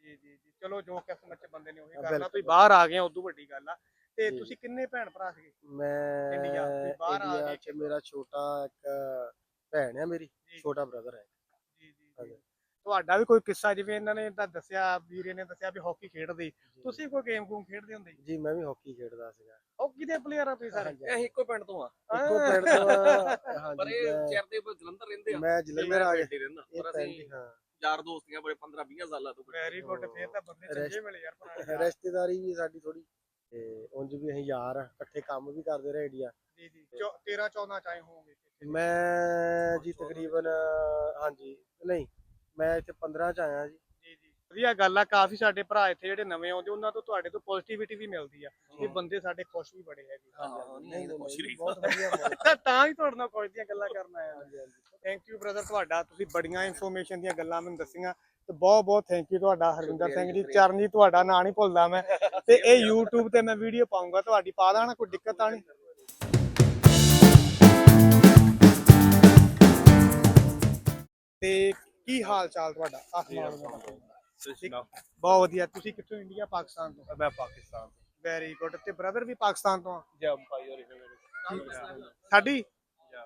ਜੀ ਜੀ ਜੀ ਚਲੋ ਜੋ ਕਿਸਮਤ ਚ ਬੰਦੇ ਨੇ ਉਹੀ ਹਾਂ, ਕਰਨਾ ਬਿਲਕੁਲ। ਤੁਸੀਂ ਬਾਹਰ ਆ ਗਏ ਉਦੋਂ ਵੱਡੀ ਗੱਲ ਆ ਤੇ ਜੀ। ਤੁਸੀਂ ਕਿੰਨੇ ਭੈਣ ਭਰਾ ਸੀਗੇ ਮੈਂ ਇੰਡੀਆ, ਤੁਸੀਂ ਬਾਹਰ ਆ ਇੰਡੀਆ ਗਏ 'ਚ ਮੇਰਾ ਛੋਟਾ ਇੱਕ ਭੈਣ ਹੈ ਮੇਰੀ ਜੀ। ਛੋਟਾ ਬ੍ਰਦਰ ਹੈ ਜੀ ਜੀ ਹਾਂਜੀ। ਤੁਹਾਡਾ ਵੀ ਕੋਈ ਕਿੱਸਾ ਜਿਵੇਂ ਇਹਨਾਂ ਨੇ ਤਾਂ ਦੱਸਿਆ ਵੀਰੇ ਨੇ ਦੱਸਿਆ ਵੀ ਹਾਕੀ ਖੇਡਦੇ ਤੁਸੀਂ ਕੋਈ ਗੇਮ ਗੂਮ ਖੇਡਦੇ ਹੁੰਦੇ? ਜੀ ਮੈਂ ਵੀ ਹਾਕੀ ਖੇਡਦਾ ਸੀਗਾ। ਹਾਕੀ ਦੇ ਪਲੇਅਰ ਆ ਤੁਸੀਂ ਸਾਰੇ? ਹਾਂਜੀ। ਇਹ ਇੱਕੋ ਪਿੰਡ ਤੋਂ ਆ। ਇੱਕੋ ਪਿੰਡ ਤੋਂ ਆ, ਪਰ ਹਾਂਜੀ ਇਹ ਚਿਰ ਦੇ ਜਲੰਧਰ ਰਹਿੰਦੇ ਆ। ਮੈਂ ਜਲੰਧਰ ਆ ਗਿਆ। ਪਰ ਪਿੰਡ ਅਸੀਂ ਹਾਂ। ਯਾਰ ਦੋਸਤੀਆਂ ਬੜੇ 15 20 ਸਾਲਾਂ ਤੋਂ। ਵੈਰੀ ਗੁੱਡ ਫੇਰ ਤਾਂ ਬੰਦੇ ਚੰਗੇ ਮਿਲੇ ਯਾਰ ਪੁਰਾਣੇ ਰਿਸ਼ਤੇਦਾਰੀ ਵੀ ਸਾਡੀ ਥੋੜੀ ਤੇ ਉਂਝ ਵੀ ਅਸੀਂ ਯਾਰ ਇਕੱਠੇ ਕੰਮ ਵੀ ਕਰਦੇ ਰਹੇ ਇੰਡੀਆ। ਜੀ ਜੀ। 13 14 ਚ ਆਏ ਹੋਵੋਗੇ। ਮੈਂ ਜੀ ਤਕਰੀਬਨ ਹਾਂਜੀ ਨਹੀਂ ਮੈਂ ਇੱਥੇ 15 ਚ ਆਇਆ ਜੀ। ਜੀ ਜੀ। ਵਧੀਆ ਗੱਲ ਆ ਕਾਫੀ ਸਾਡੇ ਭਰਾ ਇੱਥੇ ਜਿਹੜੇ ਨਵੇਂ ਆਉਂਦੇ ਉਹਨਾਂ ਤੋਂ ਤੁਹਾਡੇ ਤੋਂ ਪੋਜ਼ਿਟਿਵਿਟੀ ਵੀ ਮਿਲਦੀ ਆ ਇਹ ਬੰਦੇ ਸਾਡੇ ਖੁਸ਼ ਵੀ ਬੜੇ ਹੈਗੇ। ਹਾਂ ਨਹੀਂ ਤਾਂ ਖੁਸ਼ ਰਹੀ। ਬਹੁਤ ਵਧੀਆ ਮਾਹੌਲ। ਤਾਂ ਤਾਂ ਹੀ ਤੁਹਾਡੇ ਨਾਲ ਕੁਝ ਦੀਆਂ ਗੱਲਾਂ ਕਰਨ ਆਇਆ। ਥੈਂਕ ਯੂ ਬ੍ਰਦਰ ਤੁਹਾਡਾ ਤੁਸੀਂ ਬੜੀਆਂ ਇਨਫੋਰਮੇਸ਼ਨ ਦੀਆਂ ਗੱਲਾਂ ਮੈਨੂੰ ਦੱਸੀਆਂ। ਤੇ ਬਹੁਤ ਬਹੁਤ ਥੈਂਕ ਯੂ ਤੁਹਾਡਾ ਹਰਵਿੰਦਰ ਸਿੰਘ ਜੀ। ਚਰਨ ਜੀ ਤੁਹਾਡਾ ਨਾਂ ਨਹੀਂ ਭੁੱਲਦਾ ਮੈਂ। ਤੇ ਇਹ YouTube ਤੇ ਮੈਂ ਵੀਡੀਓ ਪਾਉਂਗਾ ਤੁਹਾਡੀ ਪਾ ਦਾਣਾ ਕੋਈ ਦਿੱਕਤ ਆ ਨਹੀਂ। ਤੇ ਕੀ ਹਾਲ ਚਾਲ ਤੁਹਾਡਾ? ਆਸਮਾਨ ਦਾ ਬਹੁਤ ਵਧੀਆ। ਤੁਸੀਂ ਕਿੱਥੋਂ ਇੰਡੀਆ ਪਾਕਿਸਤਾਨ ਤੋਂ? ਮੈਂ ਪਾਕਿਸਤਾਨ ਵੈਰੀ ਗੁੱਡ ਤੇ ਬ੍ਰਦਰ ਵੀ ਪਾਕਿਸਤਾਨ ਤੋਂ ਆ? ਭਾਈ ਹੋਰੀ ਮੇਰੇ। ਸਾਡੀ?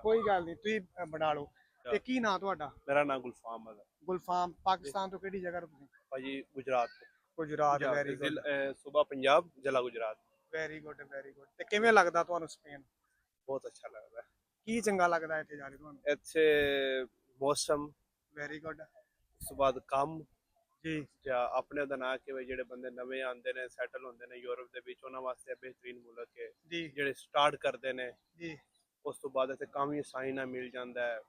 ਕੋਈ ਗੱਲ ਨਹੀਂ। ਤੁਸੀਂ ਅ, ਬਣਾ ਲਓ। ਤੇ ਕੀ ਨਾਂ ਤੁਹਾਡਾ? ਮੇਰਾ ਨਾਮ ਗੁਲਫਾਮ ਹੈ ਗੁਲਫਾਮ ਪਾਕਿਸਤਾਨ ਤੋਂ ਕਿਹੜੀ ਜਗ੍ਹਾ ਤੋਂ ਤੁਸੀਂ? ਭਾਜੀ ਗੁਜਰਾਤ ਗੁਜਰਾਤ ਵੈਰੀ ਗੁੱਡ ਸਵੇਰ ਪੰਜਾਬ ਜਲਾ Gujrat. Very good very good ਤੇ ਕਿਵੇਂ ਲੱਗਦਾ ਤੁਹਾਨੂੰ ਸਪੇਨ? ਬਹੁਤ ਅੱਛਾ ਲੱਗਦਾ। ਕੀ ਚੰਗਾ ਲੱਗਦਾ ਇੱਥੇ ਜਾ ਕੇ ਤੁਹਾਨੂੰ? ਇੱਥੇ ਮੌਸਮ ਵੈਰੀ ਗੁੱਡ ਉਸ ਤੋਂ ਬਾਅਦ ਕੰਮ। ਜੀ। ਜਾਂ ਆਪਣੇ ਦਾ ਨਾ ਕਿ ਜਿਹੜੇ ਬੰਦੇ ਨਵੇਂ ਆਉਂਦੇ ਨੇ ਸੈਟਲ ਹੁੰਦੇ ਨੇ ਯੂਰਪ ਦੇ ਵਿੱਚ ਉਹਨਾਂ ਵਾਸਤੇ ਬਿਹਤਰੀਨ ਮੁਲਕ ਹੈ। ਜੀ। ਜਿਹੜੇ ਸਟਾਰਟ ਕਰਦੇ ਨੇ। ਜੀ। ਉਸ ਤੋਂ ਬਾਅਦ ਇੱਥੇ ਕੰਮ ਆਸਾਨੀ ਨਾਲ ਮਿਲ ਜਾਂਦਾ ਹੈ।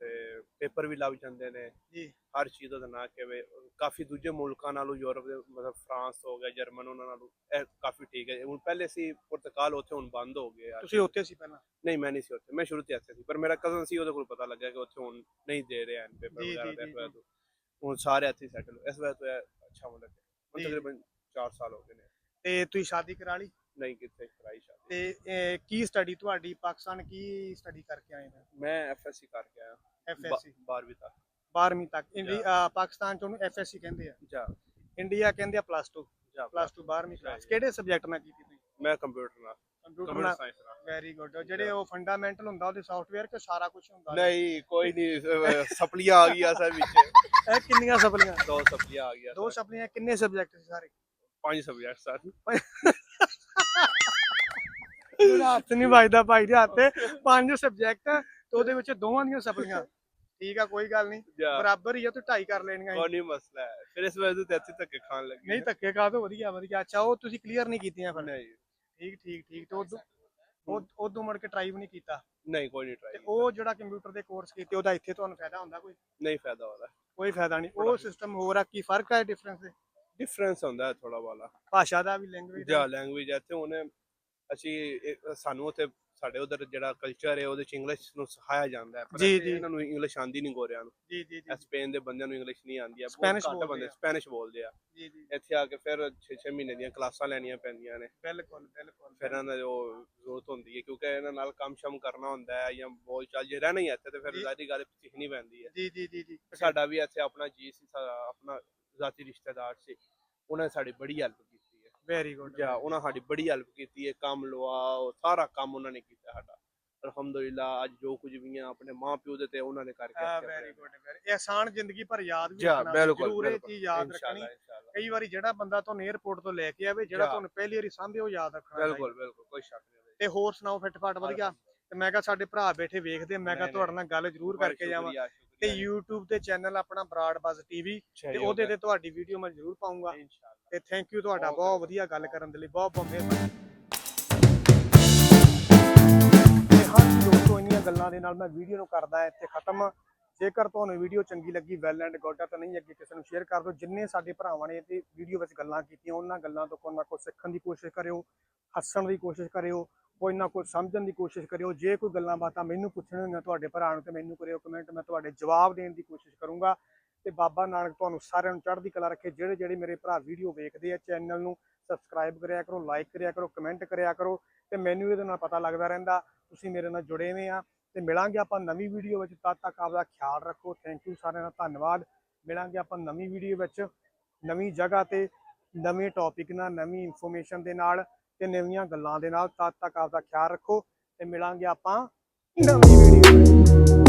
ਤੇ ਪੇਪਰ ਵੀ ਲੱਗ ਜਾਂਦੇ ਨੇ। ਜੀ। ਹਰ ਚੀਜ਼ ਦਾ ਨਾ ਕਿ ਵੀ ਕਾਫੀ ਦੂਜੇ ਮੁਲਕਾਂ ਨਾਲੋਂ ਯੂਰਪ ਦੇ ਮਤਲਬ ਫਰਾਂਸ ਹੋ ਗਿਆ ਜਰਮਨ ਉਹਨਾਂ ਨਾਲੋਂ ਇਹ ਕਾਫੀ ਠੀਕ ਹੈ। ਹੁਣ ਪਹਿਲੇ ਸੀ ਪੁਰਤਗਾਲ ਉੱਥੇ ਹੁਣ ਬੰਦ ਹੋ ਗਏ ਤੁਸੀਂ ਉੱਥੇ ਸੀ ਪਹਿਲਾਂ? ਨਹੀਂ ਮੈਂ ਨਹੀਂ ਸੀ ਉੱਥੇ ਮੈਂ ਸ਼ੁਰੂ ਤੋਂ ਇੱਥੇ ਸੀ। ਪਰ ਮੇਰਾ ਕਜ਼ਨ ਸੀ ਉਹਦੇ ਕੋਲ ਪਤਾ ਲੱਗਾ ਕਿ ਉੱਥੇ ਹੁਣ ਨਹੀਂ ਦੇ ਰਹੇ ਹਨ ਪੇਪਰ ਵਗੈਰਾ ਦੇ ਵਜ੍ਹਾ ਤੋਂ। ਹੁਣ ਸਾਰੇ ਇੱਥੇ ਸੈਟਲ ਇਸ ਵਜ੍ਹਾ ਤੋਂ ਅੱਛਾ ਮੁਲਕ ਹੈ। ਹੁਣ। ਤਕਰੀਬਨ 4 ਸਾਲ ਹੋ ਗਏ ਨੇ। ਤੇ ਤੁਸੀਂ ਸ਼ਾਦੀ ਕਰਾ ਲਈ? ਨਹੀਂ ਕਿੱਥੇ ਕਰਾਈ ਸ਼ਾਦੀ ਤੇ ਇਹ ਕੀ ਸਟੱਡੀ ਤੁਹਾਡੀ? ਪਾਕਿਸਤਾਨ ਕੀ ਸਟੱਡੀ ਕਰਕੇ ਆਏ ਹੋ ਮੈਂ ਐਫਐਸਸੀ ਕਰਕੇ ਆਇਆ। ਐਫਐਸਸੀ 12ਵੀਂ ਤੱਕ। 12ਵੀਂ ਤੱਕ। ਇੰਡੀਆ ਪਾਕਿਸਤਾਨ ਚ ਉਹਨੂੰ ਐਫਐਸਸੀ ਕਹਿੰਦੇ ਆ। ਜਾ। ਇੰਡੀਆ ਕਹਿੰਦੇ ਆ ਪਲੱਸ 2 ਜਾ। ਪਲੱਸ 2 12ਵੀਂ ਕਲਾਸ। ਕਿਹੜੇ ਸਬਜੈਕਟ ਨਾਲ ਕੀਤੀ ਤੁਸੀਂ? ਮੈਂ ਕੰਪਿਊਟਰ ਨਾਲ। ਕੰਪਿਊਟਰ ਕੰਪਿਊਟਰ ਨਾਲ। ਸਾਇੰਸ ਨਾਲ। ਵੈਰੀ ਗੁੱਡ ਜਿਹੜੇ ਉਹ ਫੰਡਾਮੈਂਟਲ ਹੁੰਦਾ ਉਹਦੇ ਸੌਫਟਵੇਅਰ ਕਿ ਸਾਰਾ ਕੁਝ ਹੁੰਦਾ। ਨਹੀਂ ਕੋਈ ਨਹੀਂ। ਸਪਲੀਆਂ ਆ ਗਈਆਂ ਸਰ ਵਿੱਚ। ਇਹ ਕਿੰਨੀਆਂ ਸਪਲੀਆਂ? ਦੋ ਸਪਲੀਆਂ ਆ ਗਈਆਂ ਦੋ ਸਪਲੀਆਂ ਕਿੰਨੇ ਸਬਜੈਕਟ ਸੀ ਸਾਰੇ? ਪੰਜ ਸਬਜੈਕਟ ਸਰ। ਹੱਥ ਨਹੀਂ ਵੱਜਦਾ ਭਾਈ ਦੇ ਹੱਥ ਤੇ। ਪੰਜ ਸਬਜੈਕਟ ਤੇ ਉਹਦੇ ਵਿੱਚ ਦੋਵਾਂ ਦੀਆਂ ਸਪਲੀਆਂ ਠੀਕ ਆ ਕੋਈ ਗੱਲ ਨਹੀਂ। ਜਾ। ਬਰਾਬਰ ਹੀ ਆ ਤੂੰ ਢਾਈ ਕਰ ਲੈਣੀਆਂ ਉਹ ਨਹੀਂ ਮਸਲਾ ਹੈ। ਫਿਰ ਇਸ ਵਜ੍ਹਾ ਤੋਂ ਇੱਥੇ ਧੱਕੇ ਖਾਣ ਲੱਗੇ ਨਹੀਂ ਧੱਕੇ ਕਾ ਤੋਂ ਵਧੀਆ ਵਧੀਆ। ਅੱਛਾ ਉਹ ਤੁਸੀਂ ਕਲੀਅਰ ਨਹੀਂ ਕੀਤੀਆਂ ਫਿਰ? ਨਹੀਂ। ਠੀਕ ਠੀਕ ਠੀਕ। ਤੇ ਉਦੋਂ ਉਹ ਉਦੋਂ ਮੁੜ ਕੇ ਟਰਾਈ ਵੀ ਨਹੀਂ ਕੀਤਾ? ਨਹੀਂ ਕੋਈ ਨਹੀਂ ਤੇ ਟਰਾਈ ਉਹ ਜਿਹੜਾ ਕੰਪਿਊਟਰ ਦੇ ਕੋਰਸ ਕੀਤੇ ਉਹਦਾ ਇੱਥੇ ਤੁਹਾਨੂੰ ਫਾਇਦਾ ਹੁੰਦਾ ਕੋਈ? ਨਹੀਂ ਫਾਇਦਾ ਹੋਦਾ ਕੋਈ ਫਾਇਦਾ ਨਹੀਂ। ਉਹ ਸਿਸਟਮ ਹੋਰ ਆ ਕੀ ਫ਼ਰਕ ਹੈ ਡਿਫਰੈਂਸ ਡਿਫਰੈਂਸ ਹੁੰਦਾ ਹੈ ਥੋੜਾ ਵਾਲਾ। ਭਾਸ਼ਾ ਦਾ ਵੀ ਲੈਂਗੁਏਜ ਜਾਂ ਲੈਂਗੁਏਜ ਇੱਥੇ ਹੁਣ ਅਸੀਂ ਇਹ- ਸਾਨੂੰ ਉੱਥੇ ਸਾਡੇ ਉਧਰ ਜਿਹੜਾ ਕਲਚਰ ਹੈ ਉਹਦੇ ਚ ਇੰਗਲਿਸ਼ ਨੂੰ ਸਿਖਾਇਆ ਜਾਂਦਾ ਹੈ ਪਰ ਜੀ, ਇੱਥੇ ਜੀ। ਇਹਨਾਂ ਨੂੰ ਇੰਗਲਿਸ਼ ਆਂਦੀ ਨਹੀਂ ਗੋਰਿਆਂ ਨੂੰ। ਜੀ ਜੀ ਜੀ। ਸਪੇਨ ਦੇ ਬੰਦਿਆਂ ਨੂੰ ਇੰਗਲਿਸ਼ ਨਹੀਂ ਆਂਦੀ ਆ Spanish ਬਹੁਤ ਘੱਟ ਬੋਲਦੇ ਬੰਦੇ ਆ। ਸਪੈਨਿਸ਼ ਬੋਲਦੇ ਆ। ਜੀ ਜੀ। ਇੱਥੇ ਆ ਕੇ ਫਿਰ 6-6 ਮਹੀਨੇ ਦੀਆਂ ਕਲਾਸਾਂ ਲੈਣੀਆਂ ਪੈਂਦੀਆਂ ਨੇ। ਬਿਲਕੁਲ ਬਿਲਕੁਲ। ਫਿਰ ਇਹਨਾਂ ਦਾ ਉਹ ਜ਼ਰੂਰਤ ਹੁੰਦੀ ਹੈ ਕਿਉਂਕਿ ਇਹਨਾਂ ਨਾਲ ਕੰਮ ਸ਼ਮ ਕਰਨਾ ਹੁੰਦਾ ਹੈ ਜਾਂ ਬੋਲ ਚਾਲ ਜੇ ਰਹਿਣਾ ਹੀ ਹੈ ਇੱਥੇ ਤੇ ਫਿਰ ਜੀ। ਗੱਲ ਸਿੱਖਣੀ ਪੈਂਦੀ ਹੈ। ਜੀ ਜੀ ਜੀ ਜੀ। ਸਾਡਾ ਵੀ ਇੱਥੇ ਆਪਣਾ ਜੀ ਸੀ ਆਪਣਾ ਜ਼ਾਤੀ ਰਿਸ਼ਤੇਦਾਰ ਸੀ। ਉਹਨਾਂ ਨੇ ਸਾਡੀ ਬੜੀ ਹੈਲਪ ਹੈ ਵੈਰੀ ਗੁੱਡ ਜਾਂ ਉਹਨਾਂ ਸਾਡੀ ਬੜੀ ਹੈਲਪ ਕੀਤੀ ਹੈ ਕੰਮ ਲਵਾਓ ਸਾਰਾ ਕੰਮ ਉਹਨਾਂ ਨੇ ਕੀਤਾ ਸਾਡਾ। ਅਲਹਮਦੁਲਿਲਾ ਅੱਜ ਜੋ ਕੁਝ ਵੀ ਆ ਆਪਣੇ ਮਾਂ ਪਿਓ ਦੇ ਤੇ ਉਹਨਾਂ ਨੇ ਕਰਕੇ ਆ ਵੈਰੀ ਗੁੱਡ ਵੈਰੀ ਆਸਾਨ ਜ਼ਿੰਦਗੀ ਭਰ ਯਾਦ ਵੀ ਰੱਖਣਾ ਜ਼ਰੂਰ ਇਹ। ਚੀਜ਼ ਯਾਦ ਰੱਖਣੀ। ਕਈ ਵਾਰੀ ਜਿਹੜਾ ਬੰਦਾ ਤੁਹਾਨੂੰ 에어ਪੋਰਟ ਤੋਂ ਲੈ ਕੇ ਆਵੇ ਜਿਹੜਾ। ਤੁਹਾਨੂੰ ਪਹਿਲੀ ਵਾਰੀ ਸਾਂਭੇ ਉਹ ਯਾਦ ਰੱਖਣਾ। ਬਿਲਕੁਲ ਬਿਲਕੁਲ ਕੋਈ ਸ਼ੱਕ ਨਹੀਂ ਤੇ ਹੋਰ ਸੁਣਾਓ ਫਿੱਟ ਫਾਟ ਵਧੀਆ ਤੇ ਮੈਂ ਕਿਹਾ ਸਾਡੇ ਭਰਾ ਬੈਠੇ ਵੇਖਦੇ ਮੈਂ ਕਿਹਾ ਤੁਹਾਡੇ ਨਾਲ ਗੱਲ ਜ਼ਰੂਰ ਕਰਕੇ ਜਾਵਾਂ। ਤੇ YouTube ਤੇ ਚੈਨਲ ਆਪਣਾ ਬਰਾੜ ਬਜ਼ ਟੀਵੀ ਤੇ ਉਹਦੇ ਤੇ ਤੁਹਾਡੀ ਵੀਡੀਓ ਮੈਂ ਜ਼ਰੂਰ ਪਾਉਂਗਾ। ਤੇ ਥੈਂਕ ਯੂ ਤੁਹਾਡਾ. ਬਹੁਤ ਵਧੀਆ ਗੱਲ ਕਰਨ ਦੇ ਲਈ ਬਹੁਤ ਬਹੁਤ ਮਿਹਰਬਾਨੀ। ਹਾਂਜੀ ਦੋਸਤੋ ਇੰਨੀਆਂ ਗੱਲਾਂ ਦੇ ਨਾਲ ਮੈਂ ਵੀਡੀਓ ਨੂੰ ਕਰਦਾ ਇੱਥੇ ਖਤਮ। ਜੇਕਰ ਤੁਹਾਨੂੰ ਵੀਡੀਓ ਚੰਗੀ ਲੱਗੀ ਵੈਲ ਐਂਡ ਗੁੱਡ ਤਾਂ ਨਹੀਂ ਅੱਗੇ ਕਿਸੇ ਨੂੰ ਸ਼ੇਅਰ ਕਰ ਦਿਓ। ਜਿੰਨੇ ਸਾਡੇ ਭਰਾਵਾਂ ਨੇ ਤੇ ਵੀਡੀਓ ਵਿੱਚ ਗੱਲਾਂ ਕੀਤੀਆਂ ਉਹਨਾਂ ਗੱਲਾਂ ਤੋਂ ਕੋਈ ਨਾ ਕੋਈ ਸਿੱਖਣ ਦੀ ਕੋਸ਼ਿਸ਼ ਕਰਿਓ ਹੱਸਣ ਦੀ ਕੋਸ਼ਿਸ਼ ਕਰਿਓ ਕੋਈ ਨਾ ਕੋਈ ਸਮਝਣ ਦੀ ਕੋਸ਼ਿਸ਼ ਕਰਿਓ, ਜੇ ਕੋਈ ਗੱਲਾਂ ਬਾਤਾਂ ਮੈਨੂੰ ਪੁੱਛਣੀਆਂ ਤੁਹਾਡੇ ਭਰਾ ਨੂੰ ਤੇ ਮੈਨੂੰ ਕਰਿਓ ਕਮੈਂਟ ਮੈਂ ਤੁਹਾਡੇ ਜਵਾਬ ਦੇਣ ਦੀ ਕੋਸ਼ਿਸ਼ ਕਰੂੰਗਾ ਤੇ ਬਾਬਾ ਨਾਨਕ ਤੁਹਾਨੂੰ ਸਾਰਿਆਂ ਨੂੰ ਚੜ੍ਹਦੀ ਕਲਾ ਰੱਖੇ, ਜਿਹੜੇ ਜਿਹੜੇ ਮੇਰੇ ਭਰਾ ਵੀਡੀਓ ਵੇਖਦੇ ਆ ਚੈਨਲ ਨੂੰ ਸਬਸਕ੍ਰਾਈਬ ਕਰਿਆ ਕਰੋ ਲਾਈਕ ਕਰਿਆ ਕਰੋ ਕਮੈਂਟ ਕਰਿਆ ਕਰੋ ਤੇ ਮੈਨੂੰ ਇਹਦੇ ਨਾਲ ਪਤਾ ਲੱਗਦਾ ਰਹਿੰਦਾ, ਤੁਸੀਂ ਮੇਰੇ ਨਾਲ ਜੁੜੇ ਹੋਏ ਆ ਤੇ ਮਿਲਾਂਗੇ ਆਪਾਂ ਨਵੀਂ ਵੀਡੀਓ ਵਿੱਚ, ਤਦ ਤੱਕ ਆਪਦਾ ਖਿਆਲ ਰੱਖੋ ਥੈਂਕ ਯੂ ਸਾਰਿਆਂ ਦਾ, ਧੰਨਵਾਦ। ਮਿਲਾਂਗੇ ਆਪਾਂ ਨਵੀਂ ਵੀਡੀਓ ਵਿੱਚ, ਨਵੀਂ ਜਗ੍ਹਾ ਤੇ ਨਵੇਂ ਟੌਪਿਕ ਨਾਲ, ਨਵੀਂ ਇਨਫੋਰਮੇਸ਼ਨ ਦੇ ਨਾਲ। ਤੇ ਨਵੀਆਂ ਗੱਲਾਂ ਦੇ ਨਾਲ ਤਦ ਤੱਕ ਆਪਦਾ ਖਿਆਲ ਰੱਖੋ ਤੇ ਮਿਲਾਂਗੇ ਆਪਾਂ ਨਵੀਂ ਵੀਡੀਓ